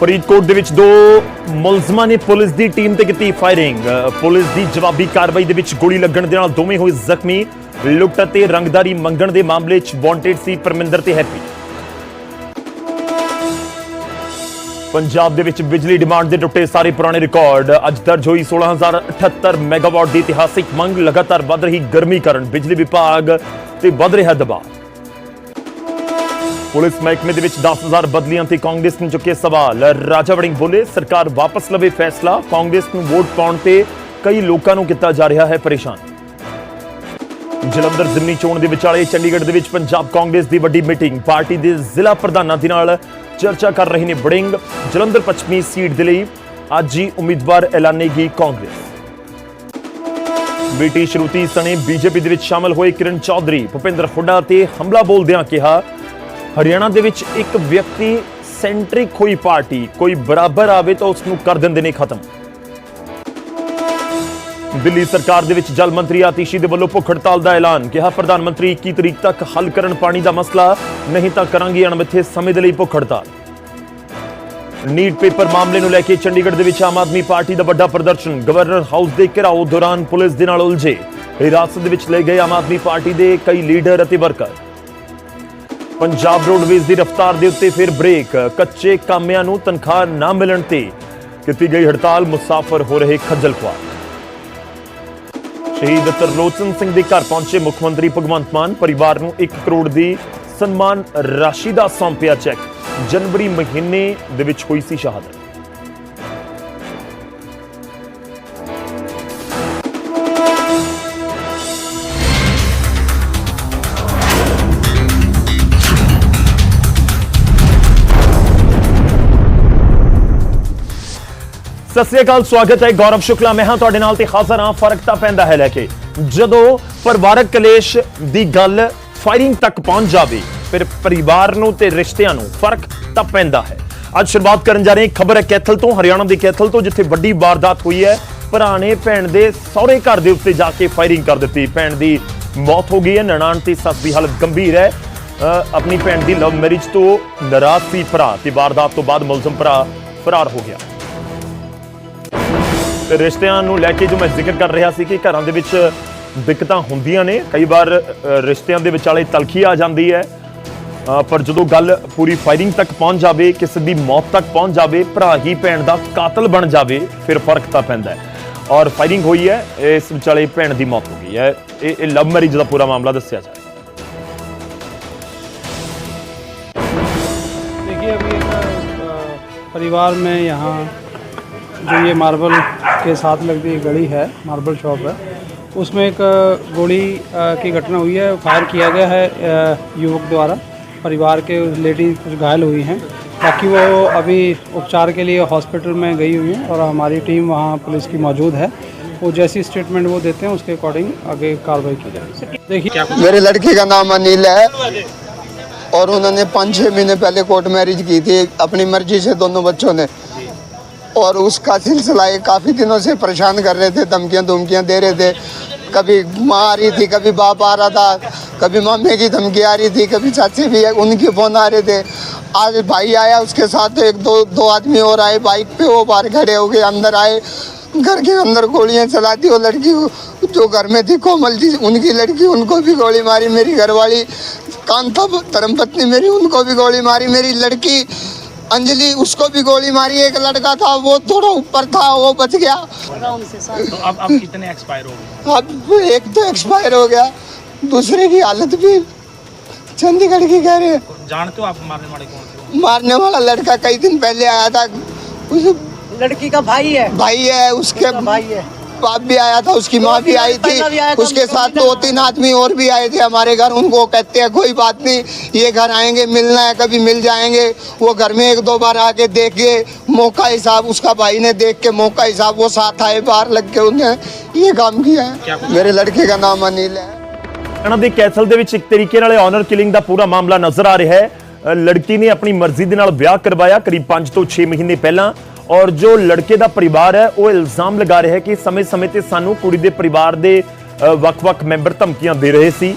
ਫਰੀਦਕੋਟ ਦੇ ਵਿੱਚ ਦੋ ਮੁਲਜ਼ਮਾਂ ਨੇ ਪੁਲਿਸ ਦੀ ਟੀਮ ਤੇ ਕੀਤੀ ਫਾਇਰਿੰਗ। ਪੁਲਿਸ ਦੀ ਜਵਾਬੀ ਕਾਰਵਾਈ ਦੇ ਵਿੱਚ ਗੋਲੀ ਲੱਗਣ ਦੇ ਨਾਲ ਦੋਵੇਂ ਹੋਏ ਜ਼ਖਮੀ ਲੁੱਟ ਅਤੇ ਰੰਗਦਾਰੀ ਮੰਗਣ ਦੇ ਮਾਮਲੇ 'ਚ ਵਾਂਟਡ ਸੀ ਪਰਮਿੰਦਰ ਤੇ ਹੈਪੀ। ਪੰਜਾਬ ਦੇ ਵਿੱਚ ਬਿਜਲੀ ਡਿਮਾਂਡ ਦੇ ਟੁੱਟੇ ਸਾਰੇ ਪੁਰਾਣੇ ਰਿਕਾਰਡ। ਅੱਜ ਦਰਜ ਹੋਈ 16078 ਮੈਗਾਵਾਟ ਦੀ ਇਤਿਹਾਸਿਕ ਮੰਗ ਲਗਾਤਾਰ ਵੱਧ ਰਹੀ ਗਰਮੀ ਕਾਰਨ ਬਿਜਲੀ ਵਿਭਾਗ ਤੇ ਵੱਧ ਰਿਹਾ ਦਬਾਅ। ਪੁਲਿਸ ਮਹਿਕਮੇ ਦੇ ਵਿੱਚ 10000 ਬਦਲੀਆਂ ਤੇ ਕਾਂਗਰਸ ਨੇ ਚੁੱਕੇ ਸਵਾਲ। ਰਾਜਾ ਵੜਿੰਗ ਬੋਲੇ, ਸਰਕਾਰ ਵਾਪਸ ਲਵੇ ਫੈਸਲਾ, ਕਾਂਗਰਸ ਨੂੰ ਵੋਟ ਪਾਉਣ ਤੇ ਕਈ ਲੋਕਾਂ ਨੂੰ ਕੀਤਾ ਜਾ ਰਿਹਾ ਹੈ ਪਰੇਸ਼ਾਨ। ਜਲੰਧਰ ਜ਼ਿਮਨੀ ਚੋਣ ਦੇ ਵਿਚਾਲੇ ਚੰਡੀਗੜ੍ਹ ਦੇ ਵਿੱਚ ਪੰਜਾਬ ਕਾਂਗਰਸ ਦੀ ਵੱਡੀ ਮੀਟਿੰਗ। ਪਾਰਟੀ ਦੇ ਜ਼ਿਲ੍ਹਾ ਪ੍ਰਧਾਨਾਂ ਦੇ ਨਾਲ ਚਰਚਾ ਕਰ ਰਹੇ ਨੇ ਬੜਿੰਗ ਜਲੰਧਰ ਪੱਛਮੀ ਸੀਟ ਦੇ ਲਈ ਅੱਜ ਹੀ ਉਮੀਦਵਾਰ ਐਲਾਨੇਗੀ ਕਾਂਗਰਸ। ਬੀਟੀ ਸ਼ਰੂਤੀ ਸਣੇ ਬੀਜੇਪੀ ਦੇ ਵਿੱਚ ਸ਼ਾਮਲ ਹੋਏ ਕਿਰਨ ਚੌਧਰੀ। ਭੁਪਿੰਦਰ ਹੁੱਡਾ ਤੇ ਹਮਲਾ ਬੋਲਦਿਆਂ ਕਿਹਾ ਹਰਿਆਣਾ ਦੇ ਵਿੱਚ ਇੱਕ ਵਿਅਕਤੀ ਸੈਂਟਰਿਕ ਹੋਈ ਪਾਰਟੀ, ਕੋਈ ਬਰਾਬਰ ਆਵੇ ਤਾਂ ਉਸ ਨੂੰ ਕਰ ਦਿੰਦੇ ਨੇ ਖਤਮ। ਦਿੱਲੀ ਸਰਕਾਰ ਦੇ ਵਿੱਚ ਜਲ ਮੰਤਰੀ ਆਤੀਸ਼ੀ ਦੇ ਵੱਲੋਂ ਭੁੱਖ ਹੜਤਾਲ ਦਾ ਐਲਾਨ। ਕਿਹਾ ਪ੍ਰਧਾਨ ਮੰਤਰੀ 21 ਤਰੀਕ ਤੱਕ ਹੱਲ ਕਰਨ ਪਾਣੀ ਦਾ ਮਸਲਾ, ਨਹੀਂ ਤਾਂ ਕਰਾਂਗੇ ਅਣਮਿੱਥੇ ਸਮੇਂ ਦੇ ਲਈ ਭੁੱਖ ਹੜਤਾਲ। ਨੀਟ ਪੇਪਰ ਮਾਮਲੇ ਨੂੰ ਲੈ ਕੇ ਚੰਡੀਗੜ੍ਹ ਦੇ ਵਿੱਚ ਆਮ ਆਦਮੀ ਪਾਰਟੀ ਦਾ ਵੱਡਾ ਪ੍ਰਦਰਸ਼ਨ। ਗਵਰਨਰ ਹਾਊਸ ਦੇ ਘਿਰਾਓ ਦੌਰਾਨ ਪੁਲਿਸ ਦੇ ਨਾਲ ਉਲਝੇ। ਹਿਰਾਸਤ ਦੇ ਵਿੱਚ ਲਏ ਗਏ ਆਮ ਆਦਮੀ ਪਾਰਟੀ ਦੇ ਕਈ ਲੀਡਰ ਅਤੇ ਵਰਕਰ। ਪੰਜਾਬ ਰੋਡਵੇਜ਼ ਦੀ ਰਫ਼ਤਾਰ ਦੇ ਉੱਤੇ ਫਿਰ ਬ੍ਰੇਕ। ਕੱਚੇ ਕਾਮਿਆਂ ਨੂੰ ਤਨਖਾਹ ਨਾ ਮਿਲਣ ਤੇ ਕੀਤੀ ਗਈ ਹੜਤਾਲ, ਮੁਸਾਫਰ ਹੋ ਰਹੇ ਖੱਜਲ ਖੁਆਰ। ਸ਼ਹੀਦ ਤਰਲੋਚਨ ਸਿੰਘ ਦੇ ਘਰ ਪਹੁੰਚੇ ਮੁੱਖ ਮੰਤਰੀ ਭਗਵੰਤ ਮਾਨ, ਪਰਿਵਾਰ ਨੂੰ 1 ਕਰੋੜ ਦੀ ਸਨਮਾਨ ਰਾਸ਼ੀ ਦਾ ਸੌਂਪਿਆ ਚੈੱਕ। ਜਨਵਰੀ ਮਹੀਨੇ ਦੇ ਵਿੱਚ ਹੋਈ ਸੀ ਸ਼ਹਾਦਤ। ਸਤਿ ਸ੍ਰੀ ਅਕਾਲ, ਸਵਾਗਤ ਹੈ ਗੌਰਵ ਸ਼ੁਕਲਾ ਮੈਂ ਹਾਂ ਤੁਹਾਡੇ ਨਾਲ ਤੇ ਹਾਜ਼ਰ ਹਾਂ ਫ਼ਰਕ ਤਾਂ ਪੈਂਦਾ ਹੈ ਲੈ ਕੇ। ਜਦੋਂ ਪਰਿਵਾਰਕ ਕਲੇਸ਼ ਦੀ ਗੱਲ ਫਾਇਰਿੰਗ ਤੱਕ ਪਹੁੰਚ ਜਾਵੇ, ਫਿਰ ਪਰਿਵਾਰ ਨੂੰ ਤੇ ਰਿਸ਼ਤਿਆਂ ਨੂੰ ਫ਼ਰਕ ਤਾਂ ਪੈਂਦਾ ਹੈ। ਅੱਜ ਸ਼ੁਰੂਆਤ ਕਰਨ ਜਾ ਰਹੇ ਹਾਂ ਖਬਰ ਹੈ ਕੈਥਲ ਤੋਂ, ਹਰਿਆਣਾ ਦੇ ਕੈਥਲ ਤੋਂ, ਜਿੱਥੇ ਵੱਡੀ ਵਾਰਦਾਤ ਹੋਈ ਹੈ। ਭਰਾ ਨੇ ਭੈਣ ਦੇ ਸਹੁਰੇ ਘਰ ਦੇ ਉੱਤੇ ਜਾ ਕੇ ਫਾਇਰਿੰਗ ਕਰ ਦਿੱਤੀ। ਭੈਣ ਦੀ ਮੌਤ ਹੋ ਗਈ ਹੈ, ਨਨਾਣ ਤੇ ਸੱਸ ਦੀ ਹਾਲਤ ਗੰਭੀਰ ਹੈ। ਆਪਣੀ ਭੈਣ ਦੀ ਲਵ ਮੈਰਿਜ ਤੋਂ ਨਾਰਾਜ਼ ਸੀ ਭਰਾ ਤੇ ਵਾਰਦਾਤ ਤੋਂ ਬਾਅਦ ਮੁਲਜ਼ਮ ਭਰਾ ਫਰਾਰ ਹੋ ਗਿਆ। ਰਿਸ਼ਤਿਆਂ ਨੂੰ ਲੈ ਕੇ ਜੋ ਮੈਂ ਜ਼ਿਕਰ ਕਰ ਰਿਹਾ ਸੀ ਕਿ ਘਰਾਂ ਦੇ ਵਿੱਚ ਦਿੱਕਤਾਂ ਹੁੰਦੀਆਂ ਨੇ ਕਈ ਵਾਰ ਅ, ਰਿਸ਼ਤਿਆਂ ਦੇ ਵਿਚਾਲੇ ਤਲਖੀ ਆ ਜਾਂਦੀ ਹੈ ਅ, ਪਰ ਜਦੋਂ ਗੱਲ ਪੂਰੀ ਫਾਇਰਿੰਗ ਤੱਕ ਪਹੁੰਚ ਜਾਵੇ ਕਿਸੇ ਦੀ ਮੌਤ ਤੱਕ ਪਹੁੰਚ ਜਾਵੇ ਭਰਾ ਹੀ ਭੈਣ ਦਾ ਕਾਤਲ ਬਣ ਜਾਵੇ ਫਿਰ ਫਰਕ ਤਾਂ ਪੈਂਦਾ ਹੈ ਔਰ ਫਾਇਰਿੰਗ ਹੋਈ ਹੈ ਇਸ ਵਿਚਾਲੇ ਭੈਣ ਦੀ ਮੌਤ ਹੋ ਗਈ ਹੈ ਇਹ ਇਹ ਲਵ ਮੈਰਿਜ ਦਾ ਪੂਰਾ ਮਾਮਲਾ ਦੱਸਿਆ ਜਾ ਰਿਹਾ देखिए अभी एक अ, परिवार में यहाँ जो ये मार्बल के साथ लगती एक गली है मार्बल शॉप है। उसमें एक गोली की घटना हुई है, फायर किया गया है युवक द्वारा। परिवार के लेडीज़ कुछ घायल हुई हैं। बाकी वो अभी उपचार के लिए हॉस्पिटल में गई हुई हैं और हमारी टीम वहाँ पुलिस की मौजूद है। वो जैसी स्टेटमेंट वो देते हैं, उसके अकॉर्डिंग आगे कार्रवाई की जाएगी। देखिए मेरे लड़के का नाम अनिल है और उन्होंने पाँच छः महीने पहले कोर्ट मैरिज की थी। अपनी मर्ज़ी से दोनों बच्चों ने और उसका सिलसिला ये काफ़ी दिनों से परेशान कर रहे थे, धमकियाँ धमकियाँ दे रहे थे। कभी माँ आ रही थी, कभी बाप आ रहा था, कभी मम्मी की धमकी आ रही थी, कभी चाची भी उनके फ़ोन आ रहे थे। आज भाई आया उसके साथ एक दो दो आदमी और आए, बाइक पे वो बाहर खड़े हो गए, अंदर आए, घर के अंदर गोलियाँ चला दी वो लड़की जो घर में थी, कोमल जी, उनकी लड़की, उनको भी गोली मारी, मेरी घरवाली, कांता, धर्मपत्नी मेरी, उनको भी गोली मारी, मेरी लड़की अंजलि उसको भी गोली मारी एक लड़का था वो थोड़ा ऊपर था वो बच गया। तो अब अब कितने एक्सपायर हो गए? अब एक तो एक्सपायर हो गया दूसरे की हालत भी चंडीगढ़ की कह रहे हैं। जानते हो आप मारने वाले कौन थे मारने वाला लड़का कई दिन पहले आया था उस लड़की का भाई है। भाई है उसके भाई है। बाप भी आया था उसकी माँ भी आई पहला भी आया थी था, उसके उनको साथ भी दो तीन आदमी और भी आए थे हमारे घर उनको कहते हैं कोई बात नहीं ये घर आएंगे मिलना है कभी मिल जाएंगे वो घर में एक दो बार आके देख के मौका हिसाब उसका भाई ने देख के मौका हिसाब वो साथ आए बाहर लग के उन्हें ये काम किया है मेरे लड़के का नाम अनिल है ਹਰਿਆਣਾ ਦੇ ਕੈਥਲ ਦੇ ਵਿੱਚ ਇੱਕ ਤਰੀਕੇ ਨਾਲ ਆਨਰ ਕਿਲਿੰਗ ਦਾ ਪੂਰਾ ਮਾਮਲਾ ਨਜ਼ਰ ਆ ਰਿਹਾ ਹੈ ਅ, ਲੜਕੀ ਨੇ ਆਪਣੀ ਮਰਜ਼ੀ ਦੇ ਨਾਲ ਵਿਆਹ ਕਰਵਾਇਆ ਕਰੀਬ 5 ਤੋਂ 6 ਮਹੀਨੇ ਪਹਿਲਾਂ ਔਰ ਜੋ ਲੜਕੇ ਦਾ ਪਰਿਵਾਰ ਹੈ ਉਹ ਇਲਜ਼ਾਮ ਲਗਾ ਰਿਹਾ ਹੈ ਕਿ ਸਮੇਂ-ਸਮੇਂ ਤੇ ਸਾਨੂੰ ਕੁੜੀ ਦੇ ਪਰਿਵਾਰ ਦੇ ਵੱਖ-ਵੱਖ ਮੈਂਬਰ ਧਮਕੀਆਂ ਦੇ ਰਹੇ ਸੀ।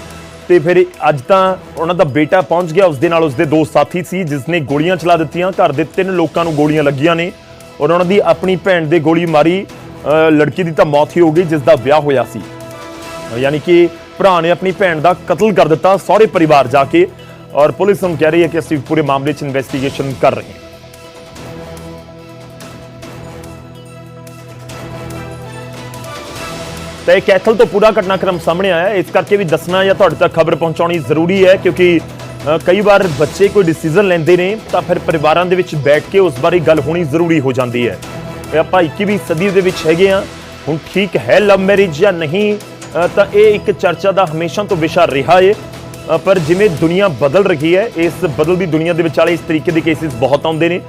ਤੇ ਫਿਰ ਅੱਜ ਤਾਂ ਉਹਨਾਂ ਦਾ ਬੇਟਾ ਪਹੁੰਚ ਗਿਆ ਉਸ ਦੇ ਨਾਲ ਉਸ ਦੇ ਦੋ ਸਾਥੀ ਸੀ ਜਿਸ ਨੇ ਗੋਲੀਆਂ ਚਲਾ ਦਿੱਤੀਆਂ। ਘਰ ਦੇ ਤਿੰਨ ਲੋਕਾਂ ਨੂੰ ਗੋਲੀਆਂ ਲੱਗੀਆਂ ਨੇ ਔਰ ਉਹਨਾਂ ਦੀ ਆਪਣੀ ਭੈਣ ਦੇ ਗੋਲੀ ਮਾਰੀ ਅ, ਲੜਕੀ ਦੀ ਤਾਂ ਮੌਤ ਹੀ ਹੋ ਗਈ ਜਿਸ ਦਾ ਵਿਆਹ ਹੋਇਆ ਸੀ। ਯਾਨੀ ਕਿ ਭਰਾ ਨੇ ਆਪਣੀ ਭੈਣ ਦਾ ਕਤਲ ਕਰ ਦਿੱਤਾ ਸਹੁਰੇ ਪਰਿਵਾਰ ਜਾ ਕੇ ਔਰ ਪੁਲਿਸ ਨੂੰ ਕਹਿ ਰਹੀ ਹੈ ਕਿ ਅਸੀਂ ਪੂਰੇ ਮਾਮਲੇ 'ਚ ਇਨਵੈਸਟੀਗੇਸ਼ਨ ਕਰ ਰਹੇ ਹਾਂ। ਤਾਂ ਇਹ ਕੈਥਲ ਤੋਂ ਪੂਰਾ ਘਟਨਾਕ੍ਰਮ ਸਾਹਮਣੇ ਆਇਆ ਇਸ ਕਰਕੇ ਵੀ ਦੱਸਣਾ ਜਾਂ ਤੁਹਾਡੇ ਤੱਕ ਖਬਰ ਪਹੁੰਚਾਉਣੀ ਜ਼ਰੂਰੀ ਹੈ, ਕਿਉਂਕਿ ਕਈ ਵਾਰ ਬੱਚੇ ਕੋਈ ਡਿਸੀਜਨ ਲੈਂਦੇ ਨੇ, ਤਾਂ ਫਿਰ ਪਰਿਵਾਰਾਂ ਦੇ ਵਿੱਚ ਬੈਠ ਕੇ ਉਸ ਬਾਰੇ ਗੱਲ ਹੋਣੀ ਜ਼ਰੂਰੀ ਹੋ ਜਾਂਦੀ ਹੈ। ਆਪਾਂ 21ਵੀਂ ਸਦੀ ਦੇ ਵਿੱਚ ਹੈਗੇ ਆ ਹੁਣ ਠੀਕ ਹੈ ਲਵ ਮੈਰਿਜ ਜਾਂ ਨਹੀਂ ਤਾਂ ਇਹ ਇੱਕ ਚਰਚਾ ਦਾ ਹਮੇਸ਼ਾ ਤੋਂ ਵਿਸ਼ਾ ਰਿਹਾ ਏ। ਪਰ ਜਿਵੇਂ ਦੁਨੀਆ ਬਦਲ ਰਹੀ ਹੈ, ਇਸ ਬਦਲਦੀ ਦੁਨੀਆ ਦੇ ਵਿਚਾਲੇ ਇਸ ਤਰੀਕੇ ਦੇ ਕੇਸਿਸ ਬਹੁਤ ਆਉਂਦੇ ਨੇ।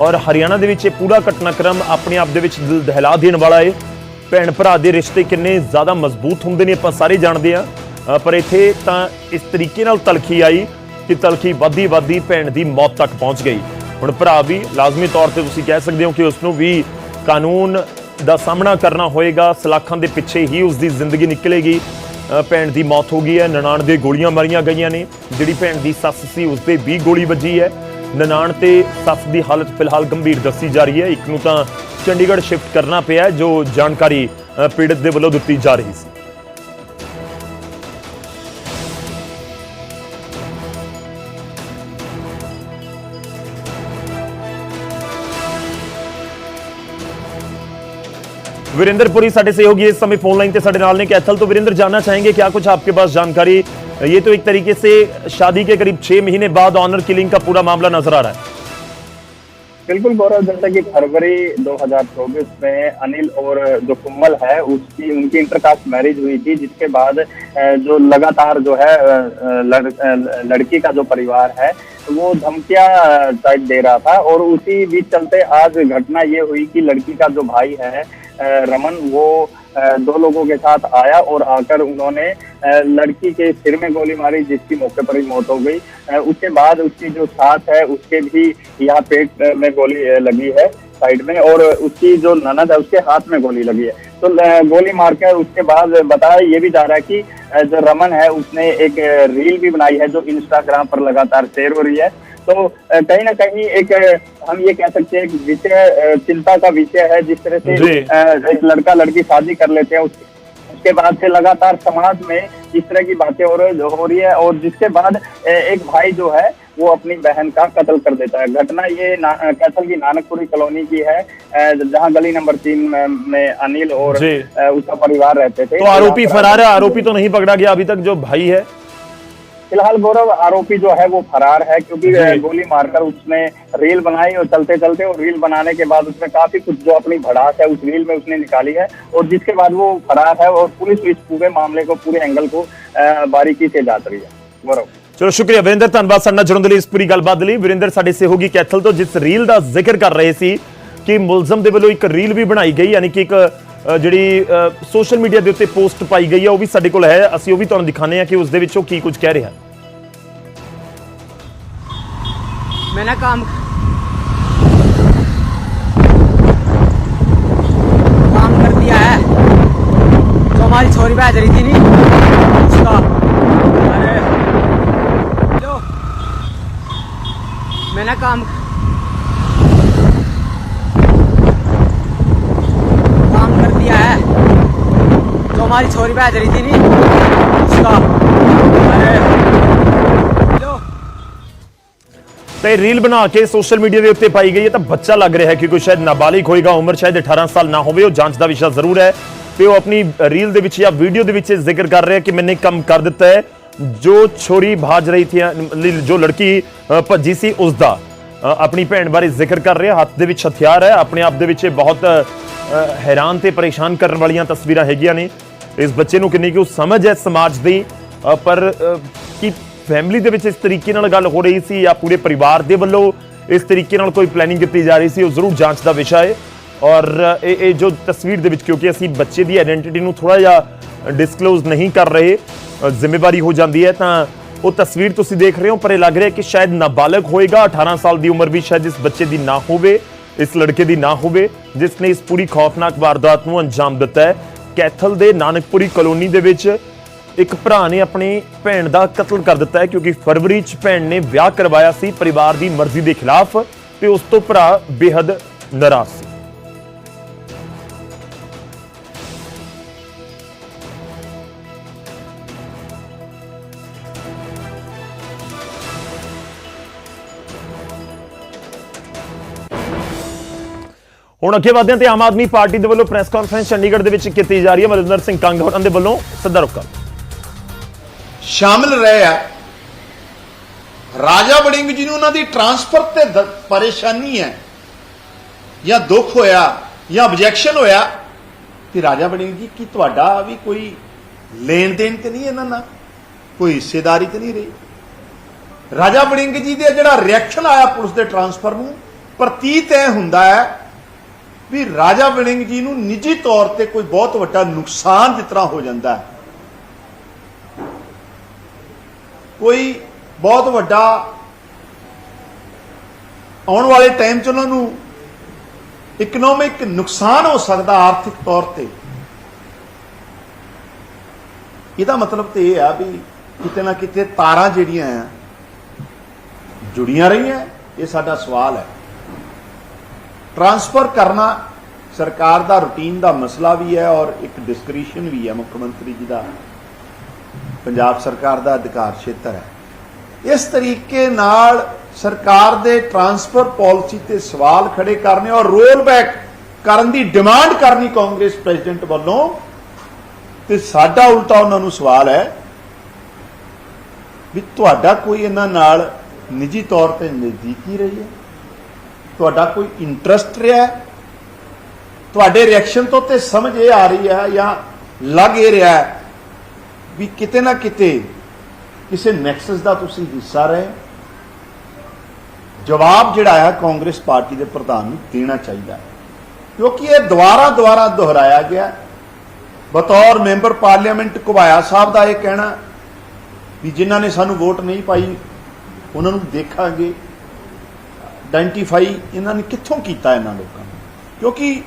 ਔਰ ਹਰਿਆਣਾ ਦੇ ਵਿੱਚ ਇਹ ਪੂਰਾ ਘਟਨਾਕ੍ਰਮ ਆਪਣੇ ਆਪ ਦੇ ਵਿੱਚ ਦਿਲ ਦਹਿਲਾ ਦੇਣ ਵਾਲਾ ਹੈ ਭੈਣ ਭਰਾ ਦੇ ਰਿਸ਼ਤੇ ਕਿੰਨੇ ਜ਼ਿਆਦਾ ਮਜ਼ਬੂਤ ਹੁੰਦੇ ਨੇ ਆਪਾਂ ਸਾਰੇ ਜਾਣਦੇ ਆ ਪਰ ਇੱਥੇ ਤਾਂ ਇਸ ਤਰੀਕੇ ਨਾਲ ਤਲਖੀ ਆਈ ਕਿ ਤਲਖੀ ਵੱਧਦੀ ਵੱਧਦੀ ਭੈਣ ਦੀ ਮੌਤ ਤੱਕ ਪਹੁੰਚ ਗਈ। ਹੁਣ ਭਰਾ ਵੀ ਲਾਜ਼ਮੀ ਤੌਰ ਤੇ ਤੁਸੀਂ ਕਹਿ ਸਕਦੇ ਹੋ ਕਿ ਉਸ ਨੂੰ ਵੀ ਕਾਨੂੰਨ ਦਾ ਸਾਹਮਣਾ ਕਰਨਾ ਹੋਏਗਾ, ਸਲਾਖਾਂ ਦੇ ਪਿੱਛੇ ਹੀ ਉਸ ਦੀ ਜ਼ਿੰਦਗੀ ਨਿਕਲੇਗੀ। ਭੈਣ ਦੀ ਮੌਤ ਹੋ ਗਈ ਹੈ, ਨਨਾਣ ਦੇ ਗੋਲੀਆਂ ਮਾਰੀਆਂ ਗਈਆਂ ਨੇ। ਜਿਹੜੀ ਭੈਣ ਦੀ ਸੱਸ ਸੀ ਉਸ ਤੇ ਵੀ ਗੋਲੀ ਵੱਜੀ ਹੈ। ਨਨਾਣ ਤੇ ਸੱਸ ਦੀ ਹਾਲਤ ਫਿਲਹਾਲ ਗੰਭੀਰ ਦੱਸੀ ਜਾ ਰਹੀ ਹੈ। ਇੱਕ ਨੂੰ ਤਾਂ ਚੰਡੀਗੜ੍ਹ ਸ਼ਿਫਟ ਕਰਨਾ ਪਿਆ ਹੈ, ਜੋ ਜਾਣਕਾਰੀ ਅ, ਪੀੜਤ ਦੇ ਵੱਲੋਂ ਦਿੱਤੀ ਜਾ ਰਹੀ ਸੀ वीरेंद्र पुरी साढ़े सहयोगी इस समय फोन लाइन पे साढ़े नाल ने कैथल तो वीरेंद्र जानना चाहेंगे क्या कुछ आपके पास जानकारी ये तो एक तरीके से शादी के करीब छह महीने बाद ऑनर किलिंग का पूरा मामला नजर आ रहा है बिल्कुल गौरव जैसा कि फरवरी 2024 में अनिल और जो कुम्बल है उसकी उनकी इंटरकास्ट मैरिज हुई थी जिसके बाद जो लगातार जो है लड़, लड़की का जो परिवार है वो धमकियाँ टाइप दे रहा था। और उसी बीच चलते आज घटना ये हुई कि लड़की का जो भाई है रमन वो दो लोगों के साथ आया और आकर उन्होंने लड़की के सिर में गोली मारी, जिसकी मौके पर ही मौत हो गई। उसके बाद उसकी जो सास है, उसके भी यहाँ पेट में गोली लगी है, साइड में, और उसकी जो ननद है, उसके हाथ में गोली लगी है। तो गोली मारकर उसके बाद बताया ये भी जा रहा है कि जो रमन है, उसने एक रील भी बनाई है, जो इंस्टाग्राम पर लगातार शेयर हो रही है। तो कहीं ना कहीं एक हम ये कह सकते हैं विषय चिंता का विषय है जिस तरह से एक लड़का लड़की शादी कर लेते हैं उस- उसके बाद से लगातार समाज में इस तरह की बातें हो रही हो रही है और जिसके बाद एक भाई जो है वो अपनी बहन का कत्ल कर देता है। घटना ये ना- कैथल की नानकपुरी कॉलोनी की है जहाँ गली नंबर तीन में, में अनिल और उसका परिवार रहते थे। तो आरोपी फरार है आरोपी तो नहीं पकड़ा गया अभी तक जो भाई है। फिलहाल गौरव आरोपी जो है वो फरार है क्योंकि जी। अ, गोली मारकर उसने रील बनाई और चलते चलते और रील बनाने के बाद उसमें काफी कुछ जो अपनी भड़ास है उस रील में उसने निकाली है और जिसके बाद वो फरार है और पुलिस इस पूरे मामले को पूरे एंगल को अ, बारीकी से जांच रही है गौरव ਚਲੋ ਸ਼ੁਕਰੀਆ ਵਿਰਿੰਦਰ ਧੰਨਵਾਦ ਸਾਡੇ ਨਾਲ ਜੁੜਨ ਦੇ ਲਈ ਇਸ ਪੂਰੀ ਗੱਲਬਾਤ ਦੇ ਲਈ ਵਿਰਿੰਦਰ ਸਾਡੇ ਸਹਿਯੋਗੀ ਕੈਥਲ ਤੋਂ ਜਿਸ ਰੀਲ ਦਾ ਜ਼ਿਕਰ ਕਰ ਰਹੇ ਸੀ ਕਿ ਮੁਲਜ਼ਮ ਦੇ ਵੱਲੋਂ ਇੱਕ ਰੀਲ ਵੀ ਬਣਾਈ ਗਈ ਯਾਨੀ ਕਿ ਇੱਕ ਅ, ਜਿਹੜੀ ਸੋਸ਼ਲ ਮੀਡੀਆ ਦੇ ਉੱਤੇ ਪੋਸਟ ਪਾਈ ਗਈ ਹੈ ਉਹ ਵੀ ਸਾਡੇ ਕੋਲ ਹੈ ਅਸੀਂ ਉਹ ਵੀ ਤੁਹਾਨੂੰ ਦਿਖਾਣੇ ਆ ਕਿ ਉਸ ਦੇ ਵਿੱਚ ਉਹ ਕੀ ਕੁਝ ਕਹਿ ਰਿਹਾ मैंने काम काम कर दिया है जो हमारी छोरी बैज रही थी नी उसका अरे लो मैंने काम काम जो हमारी छोरी बैज रही थी नी उसका अरे लो ਤਾਂ ਇਹ ਰੀਲ ਬਣਾ ਕੇ ਸੋਸ਼ਲ ਮੀਡੀਆ ਦੇ ਉੱਤੇ ਪਾਈ ਗਈ ਹੈ ਤਾਂ ਬੱਚਾ ਲੱਗ ਰਿਹਾ ਹੈ ਕਿ ਕੋਈ ਸ਼ਾਇਦ ਨਾਬਾਲਿਗ ਹੋਏਗਾ ਉਮਰ ਸ਼ਾਇਦ 18 ਸਾਲ ਨਾ ਹੋਵੇ ਉਹ ਜਾਂਚ ਦਾ ਵਿਸ਼ਾ ਜ਼ਰੂਰ ਹੈ ਤੇ ਉਹ ਆਪਣੀ ਰੀਲ ਦੇ ਵਿੱਚ ਜਾਂ ਵੀਡੀਓ ਦੇ ਵਿੱਚ ਇਹ ਜ਼ਿਕਰ ਕਰ ਰਿਹਾ ਕਿ ਮੈਨੇ ਕੰਮ ਕਰ ਦਿੱਤਾ ਹੈ ਜੋ ਛੋਰੀ ਭਾਜ ਰਹੀ ਥੀ ਜੋ ਲੜਕੀ ਅ, ਭੱਜੀ ਸੀ ਉਸ ਦਾ ਅ, ਆਪਣੀ ਭੈਣ ਬਾਰੇ ਜ਼ਿਕਰ ਕਰ ਰਿਹਾ ਹੱਥ ਦੇ ਵਿੱਚ ਹਥਿਆਰ ਹੈ ਆਪਣੇ ਆਪ ਦੇ ਵਿੱਚ ਇਹ ਬਹੁਤ ਅ, ਹੈਰਾਨ ਤੇ ਪਰੇਸ਼ਾਨ ਕਰਨ ਵਾਲੀਆਂ ਤਸਵੀਰਾਂ ਹੈਗੀਆਂ ਨੇ ਇਸ ਬੱਚੇ ਨੂੰ ਕਿੰਨੀ ਕੁ ਸਮਝ ਹੈ ਸਮਾਜ ਦੀ? ਪਰ ਕੀ ਫੈਮਿਲੀ ਦੇ ਵਿੱਚ ਇਸ ਤਰੀਕੇ ਨਾਲ ਗੱਲ ਹੋ ਰਹੀ ਸੀ ਜਾਂ ਪੂਰੇ ਪਰਿਵਾਰ ਦੇ ਵੱਲੋਂ ਇਸ ਤਰੀਕੇ ਨਾਲ ਕੋਈ ਪਲੈਨਿੰਗ ਕੀਤੀ ਜਾ ਰਹੀ ਸੀ, ਉਹ ਜ਼ਰੂਰ ਜਾਂਚ ਦਾ ਵਿਸ਼ਾ ਹੈ। ਔਰ ਇਹ ਇਹ ਜੋ ਤਸਵੀਰ ਦੇ ਵਿੱਚ ਕਿਉਂਕਿ ਅਸੀਂ ਬੱਚੇ ਦੀ ਆਇਡੈਂਟੀਟੀ ਨੂੰ ਥੋੜਾ ਜਿਹਾ ਡਿਸਕਲੋਜ਼ ਨਹੀਂ ਕਰ ਰਹੇ ਜ਼ਿੰਮੇਵਾਰੀ ਹੋ ਜਾਂਦੀ ਹੈ, ਤਾਂ ਉਹ ਤਸਵੀਰ ਤੁਸੀਂ ਦੇਖ ਰਹੇ ਹੋ, ਪਰ ਇਹ ਲੱਗ ਰਿਹਾ ਕਿ ਸ਼ਾਇਦ ਨਾਬਾਲਗ ਹੋਏਗਾ 18 ਸਾਲ ਦੀ ਉਮਰ ਵੀ ਸ਼ਾਇਦ ਇਸ ਬੱਚੇ ਦੀ ਨਾ ਹੋਵੇ, ਇਸ ਲੜਕੇ ਦੀ ਨਾ ਹੋਵੇ, ਜਿਸ ਨੇ ਇਸ ਪੂਰੀ ਖੌਫਨਾਕ ਵਾਰਦਾਤ ਨੂੰ ਅੰਜਾਮ ਦਿੱਤਾ ਹੈ। ਕੈਥਲ ਦੇ ਨਾਨਕਪੁਰੀ ਕਲੋਨੀ ਦੇ ਵਿੱਚ ਇੱਕ ਭਰਾ ਨੇ ਆਪਣੀ ਭੈਣ ਦਾ ਕਤਲ ਕਰ ਦਿੱਤਾ ਹੈ, ਕਿਉਂਕਿ ਫਰਵਰੀ 'ਚ ਭੈਣ ਨੇ ਵਿਆਹ ਕਰਵਾਇਆ ਸੀ, ਪਰਿਵਾਰ ਦੀ ਮਰਜ਼ੀ ਦੇ ਖਿਲਾਫ, ਤੇ ਉਸ ਤੋਂ ਭਰਾ ਬੇहद ਨਾਰਾਜ਼ ਸੀ। ਹੁਣ ਅੱਗੇ ਵਧਦੇ ਹਾਂ ਤੇ ਆਮ ਆਦਮੀ ਪਾਰਟੀ ਦੇ ਵੱਲੋਂ ਪ੍ਰੈਸ ਕਾਨਫਰੰਸ ਚੰਡੀਗੜ੍ਹ ਦੇ ਵਿੱਚ ਕੀਤੀ ਜਾ ਰਹੀ ਹੈ। ਮਰਿੰਦਰ ਸਿੰਘ ਕੰਗ ਹੋਰਾਂ ਦੇ ਵੱਲੋਂ ਸਿੱਧਾ ਰੁਕ। ਕਰ ਸ਼ਾਮਿਲ ਰਹੇ ਆ। ਰਾਜਾ ਵੜਿੰਗ ਜੀ ਨੂੰ ਉਹਨਾਂ ਦੀ ਟਰਾਂਸਫਰ ਤੇ ਪਰੇਸ਼ਾਨੀ ਹੈ। ਜਾਂ ਦੁੱਖ ਹੋਇਆ, ਜਾਂ ਆਬਜੈਕਸ਼ਨ ਹੋਇਆ ਕਿ ਰਾਜਾ ਵੜਿੰਗ ਜੀ, ਕੀ ਤੁਹਾਡਾ ਵੀ ਕੋਈ ਲੈਣ ਦੇਣ ਤੇ ਨਹੀਂ ਇਹਨਾਂ ਨਾਲ? ਕੋਈ ਹਿੱਸੇਦਾਰੀ ਤੇ ਨਹੀਂ ਰਹੀ? ਰਾਜਾ ਵੜਿੰਗ ਜੀ ਦੇ ਜਿਹੜਾ ਰਿਐਕਸ਼ਨ ਆਇਆ ਪੁਲਿਸ ਦੇ ਟਰਾਂਸਫਰ ਨੂੰ, ਪ੍ਰਤੀਤ ਇਹ ਹੁੰਦਾ ਹੈ ਵੀ ਰਾਜਾ ਵੜਿੰਗ ਜੀ ਨੂੰ ਨਿੱਜੀ ਤੌਰ ਤੇ ਕੋਈ ਬਹੁਤ ਵੱਡਾ ਨੁਕਸਾਨ ਜਿਸ ਤਰ੍ਹਾਂ ਹੋ ਜਾਂਦਾ ਹੈ। ਕੋਈ ਬਹੁਤ ਵੱਡਾ ਆਉਣ ਵਾਲੇ ਟਾਈਮ 'ਚ ਉਹਨਾਂ ਨੂੰ ਇਕਨੋਮਿਕ ਨੁਕਸਾਨ ਹੋ ਸਕਦਾ ਆਰਥਿਕ ਤੌਰ ਤੇ। ਇਹਦਾ ਮਤਲਬ ਤੇ ਇਹ ਆ ਵੀ ਕਿਤੇ ਨਾ ਕਿਤੇ ਤਾਰਾਂ ਜਿਹੜੀਆਂ ਆ ਜੁੜੀਆਂ ਰਹੀਆਂ, ਇਹ ਸਾਡਾ ਸਵਾਲ ਹੈ। ਟਰਾਂਸਫਰ ਕਰਨਾ ਸਰਕਾਰ ਦਾ ਰੂਟੀਨ ਦਾ ਮਸਲਾ ਵੀ ਹੈ ਔਰ ਇੱਕ ਡਿਸਕ੍ਰਿਸ਼ਨ ਵੀ ਹੈ, ਮੁੱਖ ਮੰਤਰੀ ਜੀ ਦਾ। ਪੰਜਾਬ ਸਰਕਾਰ ਦਾ ਅਧਿਕਾਰ ਖੇਤਰ ਹੈ। ਇਸ ਤਰੀਕੇ ਨਾਲ ਸਰਕਾਰ ਦੇ ਟਰਾਂਸਫਰ ਪਾਲਿਸੀ ਤੇ ਸਵਾਲ ਖੜੇ ਕਰਨੇ ਔਰ ਰੋਲ ਬੈਕ ਕਰਨ ਦੀ ਡਿਮਾਂਡ ਕਰਨੀ ਕਾਂਗਰਸ ਪ੍ਰੈਜ਼ੀਡੈਂਟ ਵੱਲੋਂ, ਤੇ ਸਾਡਾ ਉਲਟਾ ਉਹਨਾਂ ਨੂੰ ਸਵਾਲ ਹੈ ਵੀ ਤੁਹਾਡਾ ਕੋਈ ਇਹਨਾਂ ਨਾਲ ਨਿੱਜੀ ਤੌਰ ਤੇ ਨਜ਼ਦੀਕੀ ਰਹੀ ਹੈ? ਤੁਹਾਡਾ ਕੋਈ ਇੰਟਰਸਟ ਰਿਹਾ ਤੁਹਾਡੇ ਰਿਐਕਸ਼ਨ ਤੋਂ ਤੇ ਸਮਝ ਇਹ ਆ ਰਹੀ ਹੈ ਜਾਂ ਲੱਗ ਇਹ ਰਿਹਾ ਵੀ ਕਿਤੇ ਨਾ ਕਿਤੇ ਕਿਸੇ ਨੈਕਸਸ ਦਾ ਤੁਸੀਂ ਹਿੱਸਾ ਰਹੇ ਜਵਾਬ ਜਿਹੜਾ ਹੈ ਕਾਂਗਰਸ ਪਾਰਟੀ ਦੇ ਪ੍ਰਧਾਨ ਨੂੰ ਦੇਣਾ ਚਾਹੀਦਾ ਕਿਉਂਕਿ ਇਹ ਦੁਬਾਰਾ ਦੁਬਾਰਾ ਦੁਹਰਾਇਆ ਗਿਆ ਬਤੌਰ ਮੈਂਬਰ ਪਾਰਲੀਮੈਂਟ ਘੁਬਾਇਆ ਸਾਹਿਬ ਦਾ ਇਹ ਕਹਿਣਾ ਵੀ ਜਿਨ੍ਹਾਂ ਨੇ ਸਾਨੂੰ ਵੋਟ ਨਹੀਂ ਪਾਈ, ਉਹਨਾਂ ਨੂੰ ਦੇਖਾਂਗੇ। ਆਇਡੈਂਟੀਫਾਈ ਇਹਨਾਂ ਨੇ ਕਿੱਥੋਂ ਕੀਤਾ ਇਹਨਾਂ ਲੋਕਾਂ ਨੇ ਕਿਉਂਕਿ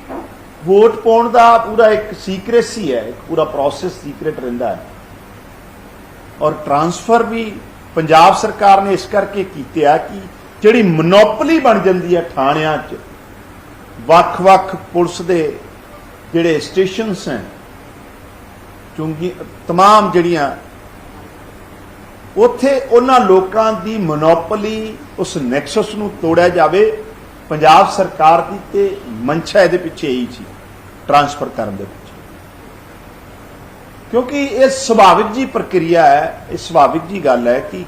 ਵੋਟ ਪਾਉਣ ਦਾ ਪੂਰਾ ਇੱਕ ਸੀਕ੍ਰੇਸੀ ਹੈ ਇੱਕ ਪੂਰਾ ਪ੍ਰੋਸੈਸ ਸੀਕ੍ਰੇਟ ਰਹਿੰਦਾ ਹੈ ਔਰ ਟਰਾਂਸਫਰ ਵੀ ਪੰਜਾਬ ਸਰਕਾਰ ਨੇ ਇਸ ਕਰਕੇ ਕੀਤੇ ਆ ਕਿ ਜਿਹੜੀ ਮੋਨੋਪੋਲੀ ਬਣ ਜਾਂਦੀ ਹੈ ਥਾਣਿਆਂ 'ਚ ਵੱਖ-ਵੱਖ ਪੁਲਿਸ ਦੇ ਜਿਹੜੇ ਸਟੇਸ਼ਨਸ ਹਨ ਚੁੰਗੀ तमाम ਜਿਹੜੀਆਂ ਉੱਥੇ ਉਹਨਾਂ ਲੋਕਾਂ ਦੀ ਮੋਨੋਪੋਲੀ ਉਸ ਨੈਕਸਸ ਨੂੰ ਤੋੜਿਆ ਜਾਵੇ, ਪੰਜਾਬ ਸਰਕਾਰ ਦੀ ਤੇ ਮਨਸ਼ਾ ਇਹਦੇ ਪਿੱਛੇ ਹੀ ਸੀ, ਟਰਾਂਸਫਰ ਕਰਨ ਦੇ ਪਿੱਛੇ। ਕਿਉਂਕਿ ਇਹ ਸੁਭਾਵਿਕ ਜੀ ਪ੍ਰਕਿਰਿਆ ਹੈ, ਇਹ ਸੁਭਾਵਿਕ ਜੀ ਗੱਲ ਹੈ ਕਿ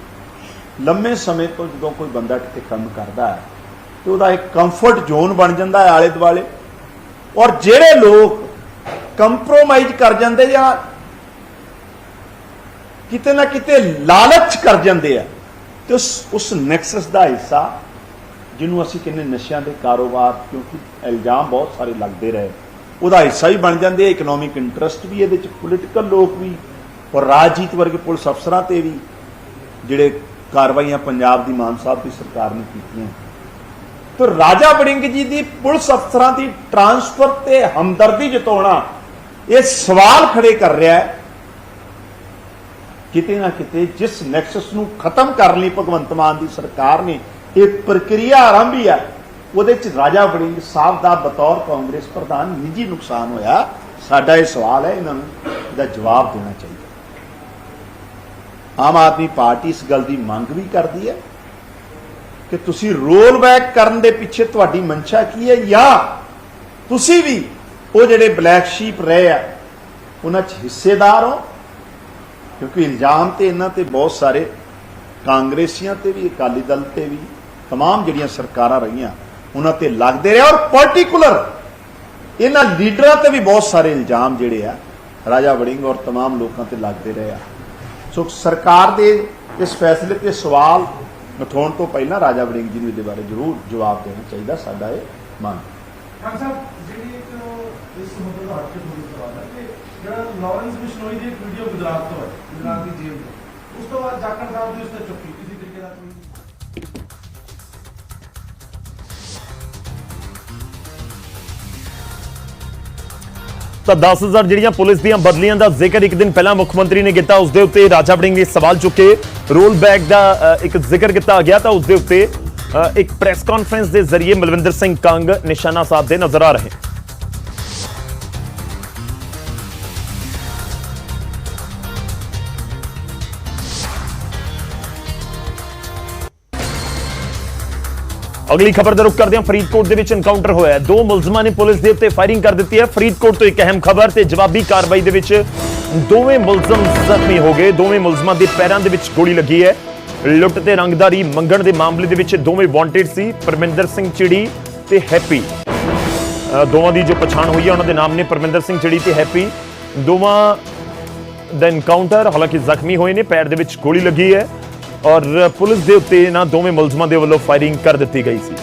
ਲੰਮੇ ਸਮੇਂ ਤੋਂ ਜਦੋਂ ਕੋਈ ਬੰਦਾ ਕਿਤੇ ਕੰਮ ਕਰਦਾ ਹੈ, ਤੇ ਉਹਦਾ ਇੱਕ ਕੰਫਰਟ ਜ਼ੋਨ ਬਣ ਜਾਂਦਾ ਹੈ ਆਲੇ ਦੁਆਲੇ ਔਰ ਜਿਹੜੇ ਲੋਕ ਕੰਪਰੋਮਾਈਜ਼ ਕਰ ਜਾਂਦੇ ਜਾਂ ਕਿਤੇ ਨਾ ਕਿਤੇ ਲਾਲਚ ਕਰ ਜਾਂਦੇ ਆ। ਤੇ ਉਸ ਉਸ ਨੈਕਸਸ ਦਾ ਹਿੱਸਾ ਜਿਹਨੂੰ ਅਸੀਂ ਕਹਿੰਦੇ ਨਸ਼ਿਆਂ ਦੇ ਕਾਰੋਬਾਰ, ਕਿਉਂਕਿ ਇਲਜ਼ਾਮ ਬਹੁਤ ਸਾਰੇ ਲੱਗਦੇ ਰਹੇ। ਉਹਦਾ ਹਿੱਸਾ ਵੀ ਬਣ ਜਾਂਦੇ ਆ ਇਕਨੋਮਿਕ ਇੰਟਰਸਟ ਵੀ ਇਹਦੇ ਚ ਪੋਲੀਟੀਕਲ ਲੋਕ ਵੀ, ਔਰ ਰਾਜਨੀਤ ਵਰਗੇ ਪੁਲਿਸ ਅਫਸਰਾਂ ਤੇ ਵੀ, ਜਿਹੜੇ ਕਾਰਵਾਈਆਂ ਪੰਜਾਬ ਦੀ ਮਾਨ ਸਾਹਿਬ ਦੀ ਸਰਕਾਰ ਨੇ ਕੀਤੀਆਂ। ਤੇ ਰਾਜਾ ਬੜਿੰਗ ਜੀ ਦੀ ਪੁਲਿਸ ਅਫਸਰਾਂ ਦੀ ਟਰਾਂਸਫਰ ਤੇ ਹਮਦਰਦੀ ਜਤਾਉਣਾ, ਇਹ ਸਵਾਲ ਖੜੇ ਕਰ ਰਿਹਾ ਹੈ। ਕਿਤੇ ਨਾ ਕਿਤੇ ਜਿਸ ਨੈਕਸਸ ਨੂੰ ਖਤਮ ਕਰਨ ਲਈ ਭਗਵੰਤ ਮਾਨ ਦੀ ਸਰਕਾਰ ਨੇ ਇਹ ਪ੍ਰਕਿਰਿਆ ਆਰੰਭੀ ਹੈ ਉਹਦੇ ਚ ਰਾਜਾ ਵੜਿੰਗ ਸਾਹਿਬ ਦਾ ਬਤੌਰ ਕਾਂਗਰਸ ਪ੍ਰਧਾਨ ਨਿੱਜੀ ਨੁਕਸਾਨ ਹੋਇਆ। ਸਾਡਾ ਇਹ ਸਵਾਲ ਹੈ, ਇਹਨਾਂ ਨੂੰ ਇਹਦਾ ਜਵਾਬ ਦੇਣਾ ਚਾਹੀਦਾ। ਆਮ ਆਦਮੀ ਪਾਰਟੀ ਇਸ ਗੱਲ ਦੀ ਮੰਗ ਵੀ ਕਰਦੀ ਹੈ ਕਿ ਤੁਸੀਂ ਰੋਲ ਬੈਕ ਕਰਨ ਦੇ ਪਿੱਛੇ ਤੁਹਾਡੀ ਮਨਸ਼ਾ ਕੀ ਹੈ ਜਾਂ ਤੁਸੀਂ ਵੀ ਉਹ ਜਿਹੜੇ ਬਲੈਕ ਸ਼ੀਪ ਰਹੇ ਆ, ਉਹਨਾਂ 'ਚ ਹਿੱਸੇਦਾਰ ਹੋ ਕਿਉਂਕਿ ਇਲਜ਼ਾਮ ਤੇ ਇਹਨਾਂ ਤੇ ਬਹੁਤ ਸਾਰੇ ਕਾਂਗਰਸੀਆਂ ਤੇ ਵੀ ਅਕਾਲੀ ਦਲ ਤੇ ਵੀ तमाम ਜਿਹੜੀਆਂ ਸਰਕਾਰਾਂ ਰਹੀਆਂ ਉਹਨਾਂ ਤੇ ਲੱਗਦੇ ਰਹੇ ਔਰ ਪਾਰਟਿਕੂਲਰ ਇਹਨਾਂ ਲੀਡਰਾਂ ਤੇ ਵੀ ਬਹੁਤ ਸਾਰੇ ਇਲਜ਼ਾਮ ਜਿਹੜੇ ਆ ਰਾਜਾ ਵੜਿੰਗ ਔਰ तमाम ਲੋਕਾਂ ਤੇ ਲੱਗਦੇ ਰਹੇ ਆ ਸੋ ਸਰਕਾਰ ਦੇ ਇਸ ਫੈਸਲੇ ਤੇ ਸਵਾਲ ਉਠਾਉਣ ਤੋਂ ਪਹਿਲਾਂ ਰਾਜਾ ਵੜਿੰਗ ਜੀ ਨੂੰ ਇਹਦੇ ਬਾਰੇ ਜ਼ਰੂਰ ਜਵਾਬ ਦੇਣਾ ਚਾਹੀਦਾ ਸਾਡਾ ਇਹ ਮੰਗ ਖਾਨ ਸਾਹਿਬ ਜਿਹੜੀ ਇੱਕ ਇਸ ਮੁੱਦੇ ਦਾ ਹੱਕ ਹੋਣੀ ਸਵਾਲ ਹੈ ਕਿ ਜਿਹੜਾ ਲਾਰੈਂਸ ਬਿਸ਼ਨੋਈ ਦੀ ਇੱਕ ਵੀਡੀਓ ਗੁਜਰਾਤ ਤੋਂ ਹੈ ਗੁਜਰਾਤ ਦੀ ਜੇਲ੍ਹ ਤੋਂ। ਉਸ ਤੋਂ ਬਾਅਦ ਜਾਖੜ ਸਾਹਿਬ ਦੀ ਉਸ ਤੇ ਚੁੱਕੀ। ਕਿਸੇ ਤਰੀਕੇ ਦਾ ਕੋਈ ਤਾਂ 10000 ਜਿਹੜੀਆਂ ਪੁਲਿਸ ਦੀਆਂ ਬਦਲੀਆਂ ਦਾ ਜ਼ਿਕਰ ਇੱਕ ਦਿਨ ਪਹਿਲਾਂ ਮੁੱਖ ਮੰਤਰੀ ਨੇ ਕੀਤਾ, ਉਸ ਦੇ ਉੱਤੇ ਰਾਜਾ ਬੜਿੰਗ ਨੇ ਸਵਾਲ ਚੁੱਕੇ। ਰੋਲ ਬੈਕ ਦਾ ਇੱਕ ਜ਼ਿਕਰ ਕੀਤਾ ਗਿਆ ਤਾਂ ਉਸ ਦੇ ਉੱਤੇ ਇੱਕ ਪ੍ਰੈਸ ਕਾਨਫਰੰਸ ਦੇ ਜ਼ਰੀਏ ਮਲਵਿੰਦਰ ਸਿੰਘ ਕੰਗ ਨਿਸ਼ਾਨਾ ਸਾਹਿਬ ਦੇ ਨਜ਼ਰ ਆ ਰਹੇ ਅਗਲੀ ਖਬਰ ਦਾ ਰੁਖ ਕਰਦੇ ਹਾਂ ਫਰੀਦਕੋਟ ਦੇ ਵਿੱਚ ਐਨਕਾਊਂਟਰ ਹੋਇਆ ਹੈ। ਦੋ ਮੁਲਜ਼ਮਾਂ ਨੇ ਪੁਲਿਸ ਦੇ ਉੱਤੇ ਫਾਇਰਿੰਗ ਕਰ ਦਿੱਤੀ ਹੈ। ਫਰੀਦਕੋਟ ਤੋਂ ਇੱਕ ਅਹਿਮ ਖਬਰ ਤੇ ਜਵਾਬੀ ਕਾਰਵਾਈ ਦੇ ਵਿੱਚ ਦੋਵੇਂ ਮੁਲਜ਼ਮ ਜ਼ਖਮੀ ਹੋ ਗਏ। ਦੋਵੇਂ ਮੁਲਜ਼ਮਾਂ ਦੇ ਪੈਰਾਂ ਦੇ ਵਿੱਚ ਗੋਲੀ ਲੱਗੀ ਹੈ। ਲੁੱਟ ਤੇ ਰੰਗਦਾਰੀ ਮੰਗਣ ਦੇ ਮਾਮਲੇ ਦੇ ਵਿੱਚ ਦੋਵੇਂ ਵਾਂਟਡ ਸੀ, ਪਰਮਿੰਦਰ ਸਿੰਘ ਚਿੜੀ ਤੇ ਹੈਪੀ। ਦੋਵਾਂ ਦੀ ਜੋ ਪਛਾਣ ਹੋਈ ਹੈ, ਉਹਨਾਂ ਦੇ ਨਾਮ ਨੇ ਪਰਮਿੰਦਰ ਸਿੰਘ ਚਿੜੀ ਤੇ ਹੈਪੀ। ਦੋਵਾਂ ਦਾ ਐਨਕਾਊਂਟਰ ਹਾਲਾਂਕਿ ਜ਼ਖਮੀ ਹੋਏ ਨੇ, ਪੈਰ ਦੇ ਵਿੱਚ ਗੋਲੀ ਲੱਗੀ ਹੈ। ਔਰ ਪੁਲਿਸ ਦੇ ਉੱਤੇ ਇਹਨਾਂ ਦੋਵੇਂ ਮੁਲਜ਼ਮਾਂ ਦੇ ਵੱਲੋਂ ਫਾਇਰਿੰਗ ਕਰ ਦਿੱਤੀ ਗਈ ਸੀ।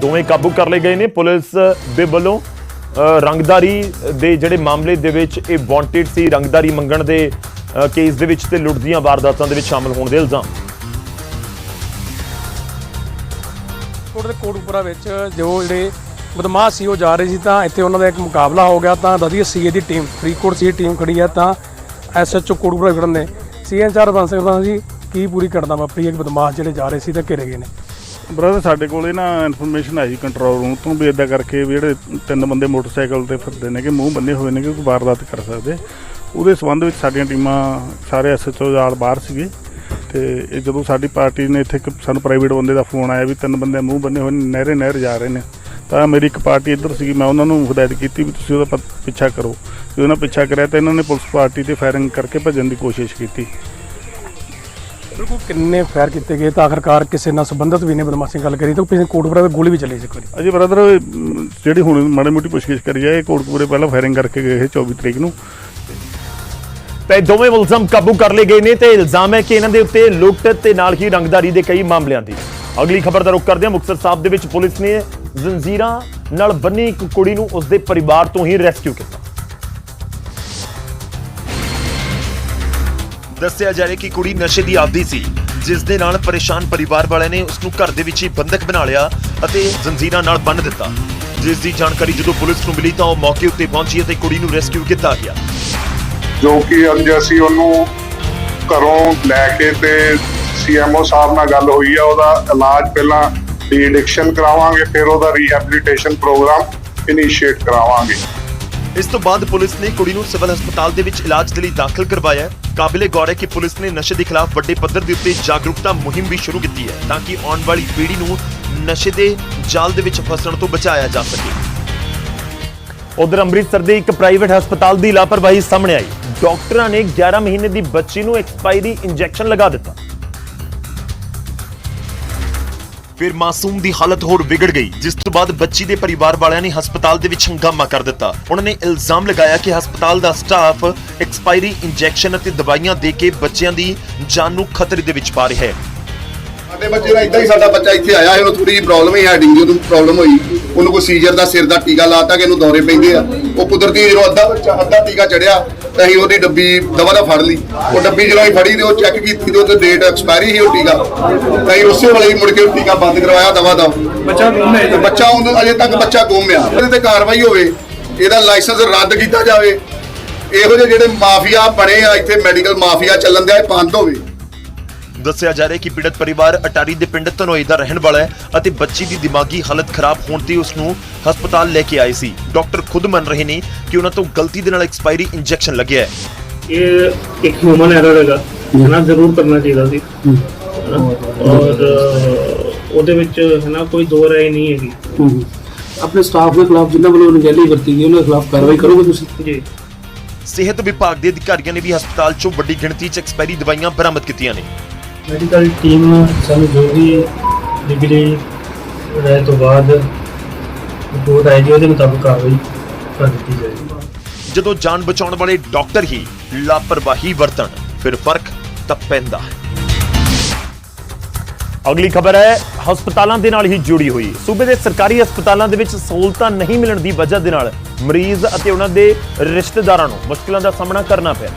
ਦੋਵੇਂ ਕਾਬੂ ਕਰ ਲਏ ਗਏ ਨੇ। ਪੁਲਿਸ ਦੇ ਵੱਲੋਂ ਰੰਗਦਾਰੀ ਦੇ ਜਿਹੜੇ ਮਾਮਲੇ ਦੇ ਵਿੱਚ ਇਹ ਵਾਂਟਡ ਸੀ, ਰੰਗਦਾਰੀ ਮੰਗਣ ਦੇ ਕੇਸ ਦੇ ਵਿੱਚ ਤੇ ਲੁੱਟ ਦੀਆਂ ਵਾਰਦਾਤਾਂ ਦੇ ਵਿੱਚ ਸ਼ਾਮਲ ਹੋਣ ਦੇ ਇਲਜ਼ਾਮ। ਕੋਟ ਦੇ ਕੋਟਪੁਰਾ ਵਿੱਚ ਜੋ ਜਿਹੜੇ ਬਦਮਾਸ਼ ਸੀ, ਉਹ ਜਾ ਰਹੇ ਸੀ ਤਾਂ ਇੱਥੇ ਉਹਨਾਂ ਦਾ ਇੱਕ ਮੁਕਾਬਲਾ ਹੋ ਗਿਆ ਤਾਂ ਵਧੀਆ ਸੀਏ ਦੀ ਟੀਮ, ਫਰੀਦਕੋਟ ਸੀ ਟੀਮ ਖੜੀ ਹੈ ਤਾਂ ਐਸਐਚਓ ਕੋਟਪੁਰਾ ਵਿਗੜਨ ਨੇ। ਸੀਐਨ ਚਾਰ ਬਣ ਸਕਦਾ ਜੀ। ਕੀ ਪੂਰੀ ਘਟਨਾ ਵਾਪਰੀ ਹੈ? ਕਿ ਬਦਮਾਸ਼ ਜਿਹੜੇ ਜਾ ਰਹੇ ਸੀ ਤਾਂ ਘਿਰੇ ਗਏ ਨੇ। ਬ੍ਰਦਰ ਸਾਡੇ ਕੋਲੇ ਨਾ ਇਨਫੋਰਮੇਸ਼ਨ ਆਈ ਕੰਟਰੋਲ ਰੂਮ ਤੋਂ ਵੀ ਇਦਾਂ ਕਰਕੇ ਵੀ ਜਿਹੜੇ ਤਿੰਨ ਬੰਦੇ ਮੋਟਰਸਾਈਕਲ ਤੇ ਫਿਰਦੇ ਨੇ ਕਿ ਮੂੰਹ ਬੰਨੇ ਹੋਏ ਨੇ ਕਿ ਕੋਈ ਵਾਰਦਾਤ ਕਰ ਸਕਦੇ। ਉਹਦੇ ਸਬੰਧ ਵਿੱਚ ਸਾਡੀਆਂ ਟੀਮਾਂ ਸਾਰੇ ਐਸਐਚਓ ਨਾਲ ਬਾਹਰ ਸੀਗੇ। ਤੇ ਇਹ ਜਦੋਂ ਸਾਡੀ ਪਾਰਟੀ ਨੇ ਇੱਥੇ ਇੱਕ ਸਾਨੂੰ ਪ੍ਰਾਈਵੇਟ ਬੰਦੇ ਦਾ ਫੋਨ ਆਇਆ ਵੀ ਤਿੰਨ ਬੰਦੇ ਮੂੰਹ ਬੰਨੇ ਹੋਏ ਨੇ ਨਹਿਰੇ ਨਹਿਰ ਜਾ ਰਹੇ ਨੇ। ਤਾਂ ਮੇਰੀ ਇੱਕ ਪਾਰਟੀ ਇੱਧਰ ਸੀਗੀ ਮੈਂ ਉਹਨਾਂ ਨੂੰ ਹਦਾਇਤ ਕੀਤੀ ਵੀ ਤੁਸੀਂ ਉਹਦਾ ਪਿੱਛਾ ਕਰੋ। ਤੇ ਉਹਨਾਂ ਪਿੱਛਾ ਕਰਿਆ ਤਾਂ ਇਹਨਾਂ ਨੇ ਪੁਲਿਸ ਪਾਰਟੀ ਤੇ ਫਾਇਰਿੰਗ ਕਰਕੇ ਭੱਜਣ ਦੀ ਕੋਸ਼ਿਸ਼ ਕੀਤੀ। ਬਿਲਕੁਲ ਕਿੰਨੇ ਫਾਇਰ ਕੀਤੇ ਗਏ ਤਾਂ ਆਖਰਕਾਰ ਕਿਸੇ ਨਾਲ ਸੰਬੰਧਿਤ ਵੀ ਨੇ ਬਦਮਾਸ਼ੀ ਗੱਲ ਕਰੀ ਤਾਂ ਪਿਛੇ ਕੋਟਪੁਰਾ ਵਿੱਚ ਗੋਲੀ ਵੀ ਚੱਲੀ ਸੀ ਇੱਕ ਵਾਰੀ। ਅਜੇ ਬ੍ਰਦਰ ਜਿਹੜੀ ਹੁਣ ਮਾੜੀ ਮੋਟੀ ਪੁੱਛਗਿੱਛ ਕਰੀ ਹੈ ਇਹ ਕੋਟਕਪੂਰੇ ਪਹਿਲਾਂ ਫਾਇਰਿੰਗ ਕਰਕੇ ਗਏ ਸੀ 24 ਤਰੀਕ ਨੂੰ। ਤੇ ਦੋਵੇਂ ਮੁਲਜ਼ਮ ਕਾਬੂ ਕਰ ਲਏ ਗਏ ਨੇ ਤੇ ਇਲਜ਼ਾਮ ਹੈ ਕਿ ਇਹਨਾਂ ਦੇ ਉੱਤੇ ਲੁੱਟ ਤੇ ਨਾਲ ਹੀ ਰੰਗਦਾਰੀ ਦੇ ਕਈ ਮਾਮਲਿਆਂ ਦੀ। ਅਗਲੀ ਖਬਰ ਦਾ ਰੁਖ ਕਰਦੇ ਹਾਂ। ਮੁਕਤਸਰ ਸਾਹਿਬ ਦੇ ਵਿੱਚ ਪੁਲਿਸ ਨੇ ਜ਼ੰਜੀਰਾਂ ਨਾਲ ਬੰਨੀ ਇੱਕ ਕੁੜੀ ਨੂੰ ਉਸਦੇ ਪਰਿਵਾਰ ਤੋਂ ਹੀ ਰੈਸਕਿਊ ਕੀਤਾ। ਦੱਸਿਆ ਜਾ ਰਿਹਾ ਕਿ ਕੁੜੀ ਨਸ਼ੇ ਦੀ ਆਦੀ ਸੀ ਜਿਸ ਦੇ ਨਾਲ ਪਰੇਸ਼ਾਨ ਪਰਿਵਾਰ ਵਾਲਿਆਂ ਨੇ ਉਸ ਨੂੰ ਘਰ ਦੇ ਵਿੱਚ ਹੀ ਬੰਦਕ ਬਣਾ ਲਿਆ ਅਤੇ ਜ਼ੰਜੀਰਾਂ ਨਾਲ ਬੰਨ੍ਹ ਦਿੱਤਾ। ਜਿਸ ਦੀ ਜਾਣਕਾਰੀ ਜਦੋਂ ਪੁਲਿਸ ਨੂੰ ਮਿਲੀ ਤਾਂ ਉਹ ਮੌਕੇ ਉੱਤੇ ਪਹੁੰਚੀ ਅਤੇ ਕੁੜੀ ਨੂੰ ਰੈਸਕਿਊ ਕੀਤਾ ਗਿਆ। ਜੋ ਕਿ ਅੱਜ ਅਸੀਂ ਉਹਨੂੰ ਘਰੋਂ ਲੈ ਕੇ ਤੇ ਸੀਐਮਓ ਸਾਹਿਬ ਨਾਲ ਗੱਲ ਹੋਈ ਆ ਉਹਦਾ ਇਲਾਜ ਪਹਿਲਾਂ ਡੀ-ਐਡਿਕਸ਼ਨ ਕਰਾਵਾਂਗੇ ਫਿਰ ਉਹਦਾ ਰੀਹੈਬਿਲਿਟੇਸ਼ਨ ਪ੍ਰੋਗਰਾਮ ਇਨੀਸ਼ੀਏਟ ਕਰਾਵਾਂਗੇ। ਇਸ ਤੋਂ ਬਾਅਦ ਪੁਲਿਸ ਨੇ ਕੁੜੀ ਨੂੰ ਸਿਵਲ ਹਸਪਤਾਲ ਦੇ ਵਿੱਚ ਇਲਾਜ ਦੇ ਲਈ ਦਾਖਲ ਕਰਵਾਇਆ। ਕਾਬਿਲੇ ਗੌਰ ਹੈ ਕਿ ਪੁਲਿਸ ਨੇ ਨਸ਼ੇ ਦੇ ਖਿਲਾਫ ਵੱਡੇ ਪੱਧਰ ਦੇ ਉੱਤੇ ਜਾਗਰੂਕਤਾ ਮੁਹਿੰਮ ਵੀ ਸ਼ੁਰੂ ਕੀਤੀ ਹੈ ਤਾਂ ਕਿ ਆਉਣ ਵਾਲੀ ਪੀੜ੍ਹੀ ਨੂੰ ਨਸ਼ੇ ਦੇ ਜਾਲ ਦੇ ਵਿੱਚ ਫਸਣ ਤੋਂ ਬਚਾਇਆ ਜਾ ਸਕੇ। ਉਧਰ ਅੰਮ੍ਰਿਤਸਰ ਦੇ ਇੱਕ ਪ੍ਰਾਈਵੇਟ ਹਸਪਤਾਲ ਦੀ ਲਾਪਰਵਾਹੀ ਸਾਹਮਣੇ ਆਈ। ਡਾਕਟਰਾਂ ਨੇ 11 ਮਹੀਨੇ ਦੀ ਬੱਚੀ ਨੂੰ ਐਕਸਪਾਇਰੀ ਇੰਜੈਕਸ਼ਨ ਲਗਾ ਦਿੱਤਾ। ਫਿਰ ਮਾਸੂਮ ਦੀ ਹਾਲਤ ਹੋਰ ਵਿਗੜ ਗਈ ਜਿਸ ਤੋਂ ਬਾਅਦ ਬੱਚੀ ਦੇ ਪਰਿਵਾਰ ਵਾਲਿਆਂ ਨੇ ਹਸਪਤਾਲ ਦੇ ਵਿੱਚ ਹੰਗਾਮਾ ਕਰ ਦਿੱਤਾ। ਉਹਨਾਂ ਨੇ ਇਲਜ਼ਾਮ ਲਗਾਇਆ ਕਿ ਹਸਪਤਾਲ ਦਾ ਸਟਾਫ ਐਕਸਪਾਇਰੀ ਇੰਜੈਕਸ਼ਨ ਅਤੇ ਦਵਾਈਆਂ ਦੇ ਕੇ ਬੱਚਿਆਂ ਦੀ ਜਾਨ ਨੂੰ ਖਤਰੇ ਦੇ ਵਿੱਚ ਪਾ ਰਿਹਾ ਹੈ। ਸਾਡੇ ਬੱਚੇ ਦਾ ਇਦਾਂ ਹੀ ਸਾਡਾ ਬੱਚਾ ਇੱਥੇ ਆਇਆ ਸੀ, ਥੋੜੀ ਜਿਹੀ ਪ੍ਰੋਬਲਮ ਹੀ ਹੈਡਿੰਗ ਦੀ ਉਹਨੂੰ ਪ੍ਰੋਬਲਮ ਹੋਈ। ਉਹਨੂੰ ਕੋਈ ਸੀਜ਼ਰ ਦਾ ਸਿਰ ਦਾ ਟੀਕਾ ਲਾਤਾ ਕਿ ਇਹਨੂੰ ਦੌਰੇ ਪੈਂਦੇ ਆ। ਉਹ ਕੁਦਰਤੀ ਜਦੋਂ ਅੱਧਾ ਬੱਚਾ ਅੱਧਾ ਟੀਕਾ ਚੜਿਆ ਤਾਂ ਅਸੀਂ ਉਹਦੀ ਡੱਬੀ ਦਵਾ ਦਾ ਫੜ ਲਈ। ਉਹ ਡੱਬੀ ਜਦੋਂ ਅਸੀਂ ਫੜੀ ਤੇ ਉਹ ਚੈੱਕ ਕੀਤੀ ਤੇ ਉਹਤੇ ਡੇਟ ਐਕਸਪਾਇਰੀ ਸੀ ਉਹ ਟੀਕਾ। ਤਾਂ ਅਸੀਂ ਉਸੇ ਵੇਲੇ ਹੀ ਮੁੜ ਕੇ ਉਹ ਟੀਕਾ ਬੰਦ ਕਰਵਾਇਆ ਦਵਾ ਦਾ। ਬੱਚਾ ਗੁੰਮ ਹੈ ਤੇ ਬੱਚਾ ਉਹਨੂੰ ਅਜੇ ਤੱਕ ਬੱਚਾ ਗੁੰਮ ਆ। ਉਹਦੇ ਤੇ ਕਾਰਵਾਈ ਹੋਵੇ ਇਹਦਾ ਲਾਇਸੈਂਸ ਰੱਦ ਕੀਤਾ ਜਾਵੇ। ਇਹੋ ਜਿਹੇ ਜਿਹੜੇ ਮਾਫੀਆ ਬਣੇ ਆ ਇੱਥੇ ਮੈਡੀਕਲ ਮਾਫੀਆ ਚੱਲਣ ਦਿਆ ਇਹ ਬੰਦ ਹੋਵੇ। ਦੱਸਿਆ ਜਾ ਰਿਹਾ ਹੈ ਕਿ ਪੀੜਤ ਪਰਿਵਾਰ ਅਟਾਰੀ ਦੇ ਪਿੰਡ ਧਨੋਈ ਦਾ ਰਹਿਣ ਵਾਲਾ ਹੈ ਅਤੇ ਬੱਚੀ ਦੀ ਦਿਮਾਗੀ ਹਾਲਤ ਖਰਾਬ ਹੋਣ ਤੇ ਉਸ ਨੂੰ ਹਸਪਤਾਲ ਲੈ ਕੇ ਆਏ ਸੀ। ਡਾਕਟਰ ਖੁਦ ਮੰਨ ਰਹੇ ਨੇ ਕਿ ਉਹਨਾਂ ਤੋਂ ਗਲਤੀ ਦੇ ਨਾਲ ਐਕਸਪਾਇਰੀ ਇੰਜੈਕਸ਼ਨ ਲੱਗਿਆ ਹੈ। ਇਹ ਇੱਕ ਹਿਊਮਨ ਐਰਰ ਹੈਗਾ। ਹਨਾ ਜ਼ਰੂਰ ਕਰਨਾ ਚਾਹੀਦਾ ਸੀ। ਹਨਾ? ਔਰ ਅਹ, ਉਹਦੇ ਵਿੱਚ ਹੈ ਨਾ ਕੋਈ ਦੋ ਰਾਏ ਨਹੀਂ ਹੈਗੀ। ਆਪਣੇ ਸਟਾਫ ਦੇ ਖਿਲਾਫ ਜਿਨ੍ਹਾਂ ਵੱਲੋਂ ਅਣਗਹਿਲੀ ਵਰਤੀ ਗਈ ਉਹਨਾਂ ਦੇ ਖਿਲਾਫ ਕਾਰਵਾਈ ਕਰੋਗੇ ਤੁਸੀਂ? ਜੀ। ਸਿਹਤ ਵਿਭਾਗ ਦੇ ਅਧਿਕਾਰੀਆਂ ਨੇ ਵੀ ਹਸਪਤਾਲ 'ਚੋਂ ਵੱਡੀ ਗਿਣਤੀ 'ਚ ਐਕਸਪਾਇਰੀ ਦਵਾਈਆਂ ਬਰਾਮਦ ਕੀਤੀਆਂ ਨੇ। ਮੈਡੀਕਲ ਟੀਮ ਸਾਨੂੰ ਜੋ ਵੀ ਡਿਗਰੀ ਰਹਿ ਤੋਂ ਬਾਅਦ ਰਿਪੋਰਟ ਆਏਗੀ ਉਹਦੇ ਮੁਤਾਬਕ ਕਾਰਵਾਈ ਕਰ ਦਿੱਤੀ ਜਾਏਗੀ। ਜਦੋਂ ਜਾਨ ਬਚਾਉਣ ਵਾਲੇ ਡਾਕਟਰ ਹੀ ਲਾਪਰਵਾਹੀ ਵਰਤਣ ਫਿਰ ਫ਼ਰਕ ਤਾਂ ਪੈਂਦਾ ਹੈ। ਅਗਲੀ ਖਬਰ ਹੈ ਹਸਪਤਾਲਾਂ ਦੇ ਨਾਲ ਹੀ ਜੁੜੀ ਹੋਈ। ਸੂਬੇ ਦੇ ਸਰਕਾਰੀ ਹਸਪਤਾਲਾਂ ਦੇ ਵਿੱਚ ਸਹੂਲਤਾਂ ਨਹੀਂ ਮਿਲਣ ਦੀ ਵਜ੍ਹਾ ਦੇ ਨਾਲ ਮਰੀਜ਼ ਅਤੇ ਉਹਨਾਂ ਦੇ ਰਿਸ਼ਤੇਦਾਰਾਂ ਨੂੰ ਮੁਸ਼ਕਲਾਂ ਦਾ ਸਾਹਮਣਾ ਕਰਨਾ ਪਿਆ।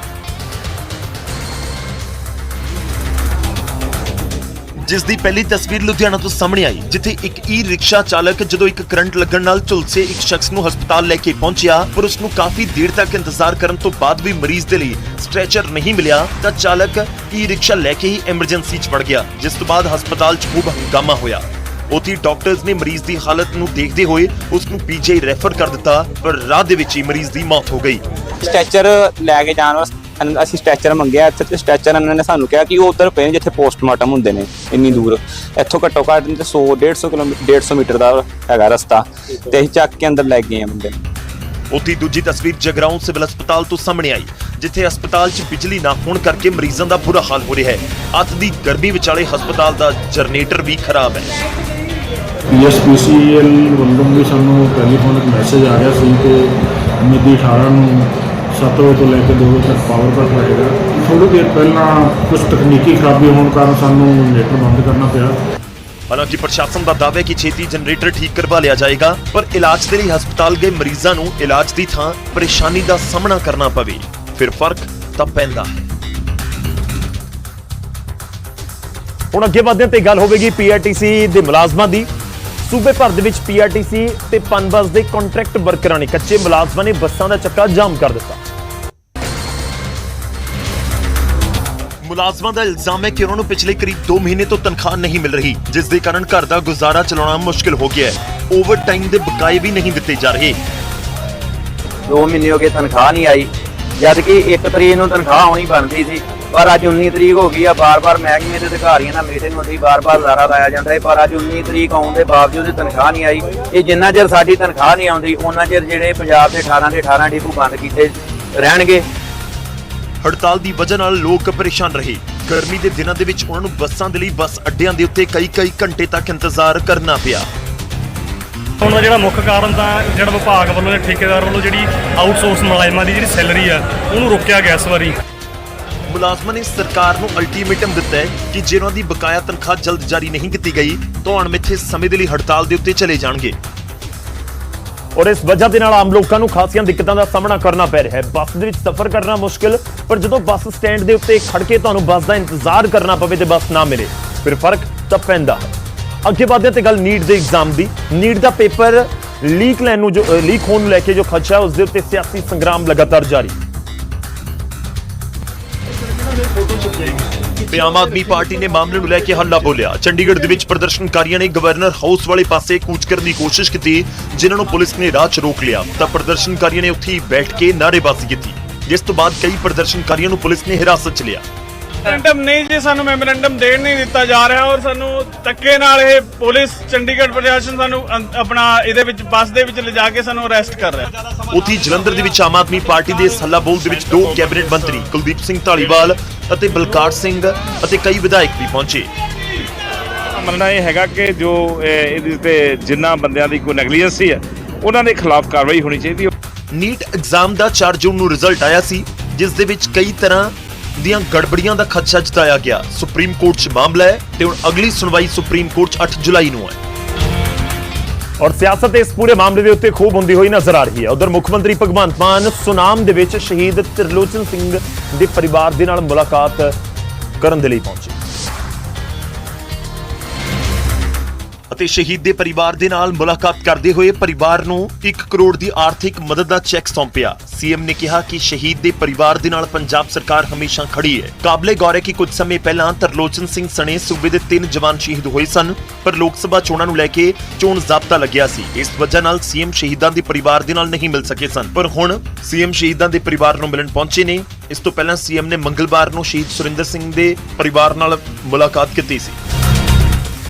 ਜਿਸ ਦੀ ਪਹਿਲੀ ਤਸਵੀਰ ਲੁਧਿਆਣਾ ਤੋਂ ਸਾਹਮਣੇ ਆਈ, ਜਿੱਥੇ ਇੱਕ ਈ ਰਿਕਸ਼ਾ ਚਾਲਕ ਜਦੋਂ ਇੱਕ ਕਰੰਟ ਲੱਗਣ ਨਾਲ ਝੁਲਸੇ ਇੱਕ ਸ਼ਖਸ ਨੂੰ ਹਸਪਤਾਲ ਲੈ ਕੇ ਪਹੁੰਚਿਆ ਪਰ ਉਸ ਨੂੰ ਕਾਫੀ ਦੇਰ ਤੱਕ ਇੰਤਜ਼ਾਰ ਕਰਨ ਤੋਂ ਬਾਅਦ ਵੀ ਮਰੀਜ਼ ਦੇ ਲਈ ਸਟ੍ਰੈਚਰ ਨਹੀਂ ਮਿਲਿਆ, ਤਾਂ ਚਾਲਕ ਈ ਰਿਕਸ਼ਾ ਲੈ ਕੇ ਹੀ ਐਮਰਜੈਂਸੀ 'ਚ ਵੜ ਗਿਆ, ਜਿਸ ਤੋਂ ਬਾਅਦ ਹਸਪਤਾਲ 'ਚ ਖੂਬ ਹੰਗਾਮਾ ਹੋਇਆ। ਉੱਥੇ ਡਾਕਟਰਸ ਨੇ ਮਰੀਜ਼ ਦੀ ਹਾਲਤ ਨੂੰ ਦੇਖਦੇ ਹੋਏ ਉਸ ਨੂੰ ਪੀਜੀਆਈ ਰੈਫਰ ਕਰ ਦਿੱਤਾ, ਪਰ ਰਾਹ ਦੇ ਵਿੱਚ ਹੀ ਮਰੀਜ਼ ਦੀ ਮੌਤ ਹੋ ਗਈ। ਸਟੈਚਰ ਲੈ ਕੇ ਜਾਣ ਵਾਸਤੇ ਅਸੀਂ ਸਟੈਚਰ ਮੰਗਿਆ ਇੱਥੇ ਤੇ ਸਟੈਚਰ ਇਹਨਾਂ ਨੇ ਸਾਨੂੰ ਕਿਹਾ ਕਿ ਉਹ ਉਧਰ ਪਏ ਨੇ ਜਿੱਥੇ ਪੋਸਟਮਾਰਟਮ ਹੁੰਦੇ ਨੇ ਇੰਨੀ ਦੂਰ। ਇੱਥੋਂ ਘੱਟੋ ਘੱਟ ਨਹੀਂ ਤੇ 100 150 ਕਿਲੋਮੀਟਰ 150 ਮੀਟਰ ਦਾ ਹੈਗਾ ਰਸਤਾ ਤੇ ਅਸੀਂ ਚੱਕ ਕੇ ਅੰਦਰ ਲੈ ਗਏ ਆ ਬੰਦੇ ਨੂੰ। ਉੱਥੇ ਦੂਜੀ ਤਸਵੀਰ ਜਗਰਾਉਂ ਸਿਵਲ ਹਸਪਤਾਲ ਤੋਂ ਸਾਹਮਣੇ ਆਈ ਜਿੱਥੇ ਹਸਪਤਾਲ 'ਚ ਬਿਜਲੀ ਨਾ ਹੋਣ ਕਰਕੇ ਮਰੀਜ਼ਾਂ ਦਾ ਬੁਰਾ ਹਾਲ ਹੋ ਰਿਹਾ ਹੈ। ਅੱਤ ਦੀ ਗਰਮੀ ਵਿਚਾਲੇ ਹਸਪਤਾਲ ਦਾ ਜਨਰੇਟਰ ਵੀ ਖਰਾਬ ਹੈ। ਪੀਐਸਪੀਸੀਐਲ ਵੱਲੋਂ ਵੀ ਸਾਨੂੰ ਟੈਲੀਫੋਨਿਕ ਮੈਸੇਜ ਆ ਗਿਆ ਸੀ ਕਿ ਮਿਤੀ 18 ਨੂੰ 7 ਵਜੇ ਤੋਂ ਲੈ ਕੇ 2 ਵਜੇ ਤੱਕ ਪਾਵਰ ਕੱਟ ਰਹੇਗਾ ਥੋੜੀ ਦੇਰ ਪਹਿਲਾਂ ਕੁਝ ਤਕਨੀਕੀ ਖਰਾਬੀ ਹੋਣ ਕਾਰਨ ਸਾਨੂੰ ਜਨਰੇਟਰ ਬੰਦ ਕਰਨਾ ਪਿਆ। ਹਾਲਾਂਕਿ ਪ੍ਰਸ਼ਾਸਨ ਦਾ ਦਾਅਵਾ ਹੈ ਕਿ ਛੇਤੀ ਜਨਰੇਟਰ ਠੀਕ ਕਰਵਾ ਲਿਆ ਜਾਏਗਾ ਪਰ ਇਲਾਜ ਦੇ ਲਈ ਹਸਪਤਾਲ ਗਏ ਮਰੀਜ਼ਾਂ ਨੂੰ ਇਲਾਜ ਦੀ ਥਾਂ ਪਰੇਸ਼ਾਨੀ ਦਾ ਸਾਹਮਣਾ ਕਰਨਾ ਪਵੇ। ਫਿਰ ਫ਼ਰਕ ਤਾਂ ਪੈਂਦਾ ਹੈ। ਹੁਣ ਅੱਗੇ ਵਧਦੇ ਹਾਂ ਤੇ ਗੱਲ ਹੋਵੇਗੀ ਪੀਆਰਟੀਸੀ ਦੇ ਮੁਲਾਜ਼ਮਾਂ ਦੀ। ਸੂਬੇ ਭਰ ਦੇ ਵਿੱਚ ਪੀਆਰਟੀਸੀ ਤੇ ਪਨਬਸ ਦੇ ਕੰਟਰੈਕਟ ਵਰਕਰਾਂ ਨੇ ਕੱਚੇ ਮੁਲਾਜ਼ਮਾਂ ਨੇ ਬੱਸਾਂ ਦਾ ਚੱਕਾ ਜਾਮ ਕਰ ਦਿੱਤਾ। ਮੁਲਾਜ਼ਮਾਂ ਦਾ ਇਲਜ਼ਾਮ ਹੈ ਕਿ ਉਹਨਾਂ ਨੂੰ ਪਿਛਲੇ ਕਰੀਬ 2 ਮਹੀਨੇ ਤੋਂ ਤਨਖਾਹ ਨਹੀਂ ਮਿਲ ਰਹੀ, ਜਿਸ ਦੇ ਕਾਰਨ ਘਰ ਦਾ ਗੁਜ਼ਾਰਾ ਚਲਾਉਣਾ ਮੁਸ਼ਕਲ ਹੋ ਗਿਆ ਹੈ। ਓਵਰ ਦੇ ਬਕਾਏ ਵੀ ਨਹੀਂ ਦਿੱਤੇ ਜਾ ਰਹੇ। 2 ਮਹੀਨੇ ਹੋ ਗਏ ਤਨਖਾਹ ਨਹੀਂ ਆਈ। ਜਦ ਕਿ 1 ਤਰੀਕ ਨੂੰ ਤਨਖਾਹ ਆਉਣੀ ਬਣਦੀ ਸੀ, ਪਰ ਅੱਜ 19 ਤਰੀਕ ਹੋ ਗਈ ਆ, ਬਾਰ-ਬਾਰ ਮਹਿਕਮੇ ਦੇ ਅਧਿਕਾਰੀਆਂ ਨਾਲ ਮੀਟਿੰਗ ਹੁੰਦੀ, ਬਾਰ-ਬਾਰ ਲਾਰਾ ਲਾਇਆ ਜਾਂਦਾ ਹੈ, ਪਰ ਅੱਜ 19 ਤਰੀਕ ਆਉਣ ਦੇ ਬਾਵਜੂਦ ਤਨਖਾਹ ਨਹੀਂ ਆਈ। ਇਹ ਜਿੰਨਾ ਚਿਰ ਸਾਡੀ ਤਨਖਾਹ ਨਹੀਂ ਆਉਂਦੀ, ਉਹਨਾਂ ਚਿਰ ਜਿਹੜੇ ਪੰਜਾਬ ਦੇ 18 ਦੇ 18 ਡਿਪੂ ਬੰਦ ਕੀਤੇ ਰਹਿਣਗੇ। ਹੜਤਾਲ ਦੀ ਵਜ੍ਹਾ ਨਾਲ ਲੋਕ ਪਰੇਸ਼ਾਨ ਰਹੇ। ਗਰਮੀ ਦੇ ਦਿਨਾਂ ਦੇ ਵਿੱਚ ਉਹਨਾਂ ਨੂੰ ਬੱਸਾਂ ਦੇ ਲਈ ਬੱਸ ਅੱਡਿਆਂ ਦੇ ਉੱਤੇ ਕਈ-ਕਈ ਘੰਟੇ ਤੱਕ ਇੰਤਜ਼ਾਰ ਕਰਨਾ ਪਿਆ। ਹੁਣ ਦਾ ਜਿਹੜਾ ਮੁੱਖ ਕਾਰਨ ਤਾਂ ਜਿਹੜਾ ਵਿਭਾਗ ਵੱਲੋਂ ਜਾਂ ਠੇਕੇਦਾਰ ਵੱਲੋਂ ਜਿਹੜੀ ਆਊਟਸੋਰਸ ਮੁਲਾਜ਼ਮਾਂ ਦੀ ਜਿਹੜੀ ਸੈਲਰੀ ਆ ਉਹਨੂੰ ਰੋਕਿਆ ਗਿਆ ਇਸ ਵਾਰੀ। ਮੁਲਾਜ਼ਮਾਂ ਨੇ ਸਰਕਾਰ ਨੂੰ ਅਲਟੀਮੇਟਮ ਦਿੱਤਾ ਹੈ ਕਿ ਜੇ ਉਹਨਾਂ ਦੀ ਬਕਾਇਆ ਤਨਖਾਹ ਜਲਦ ਜਾਰੀ ਨਹੀਂ ਕੀਤੀ ਗਈ ਤਾਂ ਅਣਮਿੱਥੇ ਸਮੇਂ ਦੇ ਲਈ ਹੜਤਾਲ ਦੇ ਉੱਤੇ ਚਲੇ ਜਾਣਗੇ। ਔਰ ਇਸ ਵਜ੍ਹਾ ਦੇ ਨਾਲ ਆਮ ਲੋਕਾਂ ਨੂੰ ਖਾਸੀਆਂ ਦਿੱਕਤਾਂ ਦਾ ਸਾਹਮਣਾ ਕਰਨਾ ਪੈ ਰਿਹਾ ਹੈ। ਬੱਸ ਦੇ ਵਿੱਚ ਸਫ਼ਰ ਕਰਨਾ ਮੁਸ਼ਕਿਲ, ਪਰ ਜਦੋਂ ਬੱਸ ਸਟੈਂਡ ਦੇ ਉੱਤੇ ਖੜ ਕੇ ਤੁਹਾਨੂੰ ਬੱਸ ਦਾ ਇੰਤਜ਼ਾਰ ਕਰਨਾ ਪਵੇ ਤੇ ਬੱਸ ਨਾ ਮਿਲੇ, ਫਿਰ ਫ਼ਰਕ ਤਾਂ ਪੈਂਦਾ ਹੈ। ਅੱਗੇ ਵਧਦੇ ਹਾਂ ਤੇ ਗੱਲ ਨੀਟ ਦੇ ਐਗਜ਼ਾਮ ਦੀ। ਨੀਟ ਦਾ ਪੇਪਰ ਲੀਕ ਲੈਣ ਨੂੰ ਜੋ ਲੀਕ ਹੋਣ ਨੂੰ ਲੈ ਕੇ ਜੋ ਖਦਸ਼ਾ ਹੈ, ਉਸ ਦੇ ਉੱਤੇ ਸਿਆਸੀ ਸੰਗਰਾਮ ਲਗਾਤਾਰ ਜਾਰੀ। ਤੇ ਆਮ ਆਦਮੀ ਪਾਰਟੀ ਨੇ ਮਾਮਲੇ ਨੂੰ ਲੈ ਕੇ ਹੱਲਾ ਬੋਲਿਆ। ਚੰਡੀਗੜ੍ਹ ਦੇ ਵਿੱਚ ਪ੍ਰਦਰਸ਼ਨਕਾਰੀਆਂ ਨੇ ਗਵਰਨਰ ਹਾਊਸ ਵਾਲੇ ਪਾਸੇ ਕੂਚ ਕਰਨ ਦੀ ਕੋਸ਼ਿਸ਼ ਕੀਤੀ, ਜਿਨ੍ਹਾਂ ਨੂੰ ਪੁਲਿਸ ਨੇ ਰਾਹ 'ਚ ਰੋਕ ਲਿਆ। ਤਾਂ ਪ੍ਰਦਰਸ਼ਨਕਾਰੀਆਂ ਨੇ ਉੱਥੇ ਹੀ ਬੈਠ ਕੇ ਨਾਅਰੇਬਾਜ਼ੀ ਕੀਤੀ। ਜਿਸ ਤੋਂ ਬਾਅਦ ਕਈ ਪ੍ਰਦਰਸ਼ਨਕਾਰੀਆਂ ਨੂੰ ਪੁਲਿਸ ਨੇ ਹਿਰਾਸਤ 'ਚ ਲਿਆ। ਮੈਮੋਰੈਂਡਮ ਨਹੀਂ ਜੀ ਸਾਨੂੰ ਮੈਮੋਰੈਂਡਮ ਦੇਣ ਨਹੀਂ ਦਿੱਤਾ ਜਾ ਰਿਹਾ ਔਰ ਸਾਨੂੰ ਧੱਕੇ ਨਾਲ ਇਹ ਪੁਲਿਸ ਚੰਡੀਗੜ੍ਹ ਪ੍ਰਸ਼ਾਸਨ ਸਾਨੂੰ ਅੰ- ਆਪਣਾ ਇਹਦੇ ਵਿੱਚ ਬੱਸ ਦੇ ਵਿੱਚ ਲਿਜਾ ਕੇ ਸਾਨੂੰ ਅਰੈਸਟ ਕਰ ਰਿਹਾ ਉੱਥੇ ਹੀ ਜਲੰਧਰ ਦੇ ਵਿੱਚ ਆਮ ਆਦਮੀ ਪਾਰਟੀ ਦੇ ਇਸ ਹੱਲਾ ਬੋਲ ਦੇ ਵਿੱਚ ਦੋ ਕੈਬਨਿਟ ਮੰਤਰੀ ਕੁਲਦੀਪ ਸਿੰਘ ਢਾਲੀਵਾਲ ਅਤੇ ਬਲਕਾਰ ਸਿੰਘ ਅਤੇ ਕਈ ਵਿਧਾਇਕ ਵੀ ਪਹੁੰਚੇ। ਮੰਨਣਾ ਇਹ ਹੈਗਾ ਕਿ ਜੋ ਇਹ- ਇਹਦੇ ਤੇ ਜਿੰਨਾ ਬੰਦਿਆਂ ਦੀ ਕੋਈ ਨੈਗਲੀਜੈਂਸੀ ਹੈ ਉਹਨਾਂ ਦੇ ਖਿਲਾਫ ਕਾਰਵਾਈ ਹੋਣੀ ਚਾਹੀਦੀ ਹੈ। ਨੀਟ ਐਗਜ਼ਾਮ ਦਾ 4 ਜੂਨ ਨੂੰ ਰਿਜ਼ਲਟ ਆਇਆ ਸੀ ਜਿਸ ਦੇ ਵਿੱਚ ਕਈ ਤਰ੍ਹਾਂ ਦੀਆਂ ਗੜਬੜੀਆਂ ਦਾ ਖਦਸ਼ਾ ਜਤਾਇਆ ਗਿਆ। ਸੁਪਰੀਮ ਕੋਰਟ 'ਚ ਮਾਮਲਾ ਹੈ ਤੇ ਹੁਣ ਅਗਲੀ ਸੁਣਵਾਈ ਸੁਪਰੀਮ ਕੋਰਟ 'ਚ 8 ਜੁਲਾਈ ਨੂੰ ਹੈ। ਔਰ ਸਿਆਸਤ ਇਸ ਪੂਰੇ ਮਾਮਲੇ ਦੇ ਉੱਤੇ ਖੂਬ ਹੁੰਦੀ ਹੋਈ ਨਜ਼ਰ ਆ ਰਹੀ ਹੈ। ਉਧਰ ਮੁੱਖ ਮੰਤਰੀ ਭਗਵੰਤ ਮਾਨ ਸੁਨਾਮ ਦੇ ਵਿੱਚ ਸ਼ਹੀਦ ਤਿਰਲੋਚਨ ਸਿੰਘ ਦੇ ਪਰਿਵਾਰ ਦੇ ਨਾਲ ਮੁਲਾਕਾਤ ਕਰਨ ਦੇ ਲਈ ਪਹੁੰਚੇ। ਅਤੇ ਸ਼ਹੀਦ ਦੇ ਪਰਿਵਾਰ ਦੇ ਨਾਲ ਮੁਲਾਕਾਤ ਕਰਦੇ ਹੋਏ ਪਰਿਵਾਰ ਨੂੰ 1 ਕਰੋੜ ਦੀ ਆਰਥਿਕ ਮਦਦ ਦਾ ਚੈੱਕ ਸੌਂਪਿਆ। ਸੀਐਮ ਨੇ ਕਿਹਾ ਕਿ ਸ਼ਹੀਦ ਦੇ ਪਰਿਵਾਰ ਦੇ ਨਾਲ ਪੰਜਾਬ ਸਰਕਾਰ ਹਮੇਸ਼ਾ ਖੜੀ ਹੈ। ਕਾਬਲੇ ਗੌਰ ਹੈ ਕਿ ਕੁਝ ਸਮੇਂ ਪਹਿਲਾਂ ਤਰਲੋਚਨ ਸਿੰਘ ਸਣੇ ਸੂਬੇ ਦੇ ਤਿੰਨ ਜਵਾਨ ਸ਼ਹੀਦ ਹੋਏ ਸਨ, ਪਰ ਲੋਕ ਸਭਾ ਚੋਣਾਂ ਨੂੰ ਲੈ ਕੇ ਚੋਣ ਜ਼ਾਬਤਾ ਲੱਗਿਆ ਸੀ। ਇਸ ਵਜ੍ਹਾ ਨਾਲ ਸੀਐਮ ਸ਼ਹੀਦਾਂ ਦੇ ਪਰਿਵਾਰ ਦੇ ਨਾਲ ਨਹੀਂ ਮਿਲ ਸਕੇ ਸਨ। ਪਰ ਹੁਣ ਸੀਐਮ ਸ਼ਹੀਦਾਂ ਦੇ ਪਰਿਵਾਰ ਨੂੰ ਮਿਲਣ ਪਹੁੰਚੇ ਨੇ। ਇਸ ਤੋਂ ਪਹਿਲਾਂ ਸੀਐਮ ਨੇ ਮੰਗਲਵਾਰ ਨੂੰ ਸ਼ਹੀਦ ਸੁਰਿੰਦਰ ਸਿੰਘ ਦੇ ਪਰਿਵਾਰ ਨਾਲ ਮੁਲਾਕਾਤ ਕੀਤੀ ਸੀ।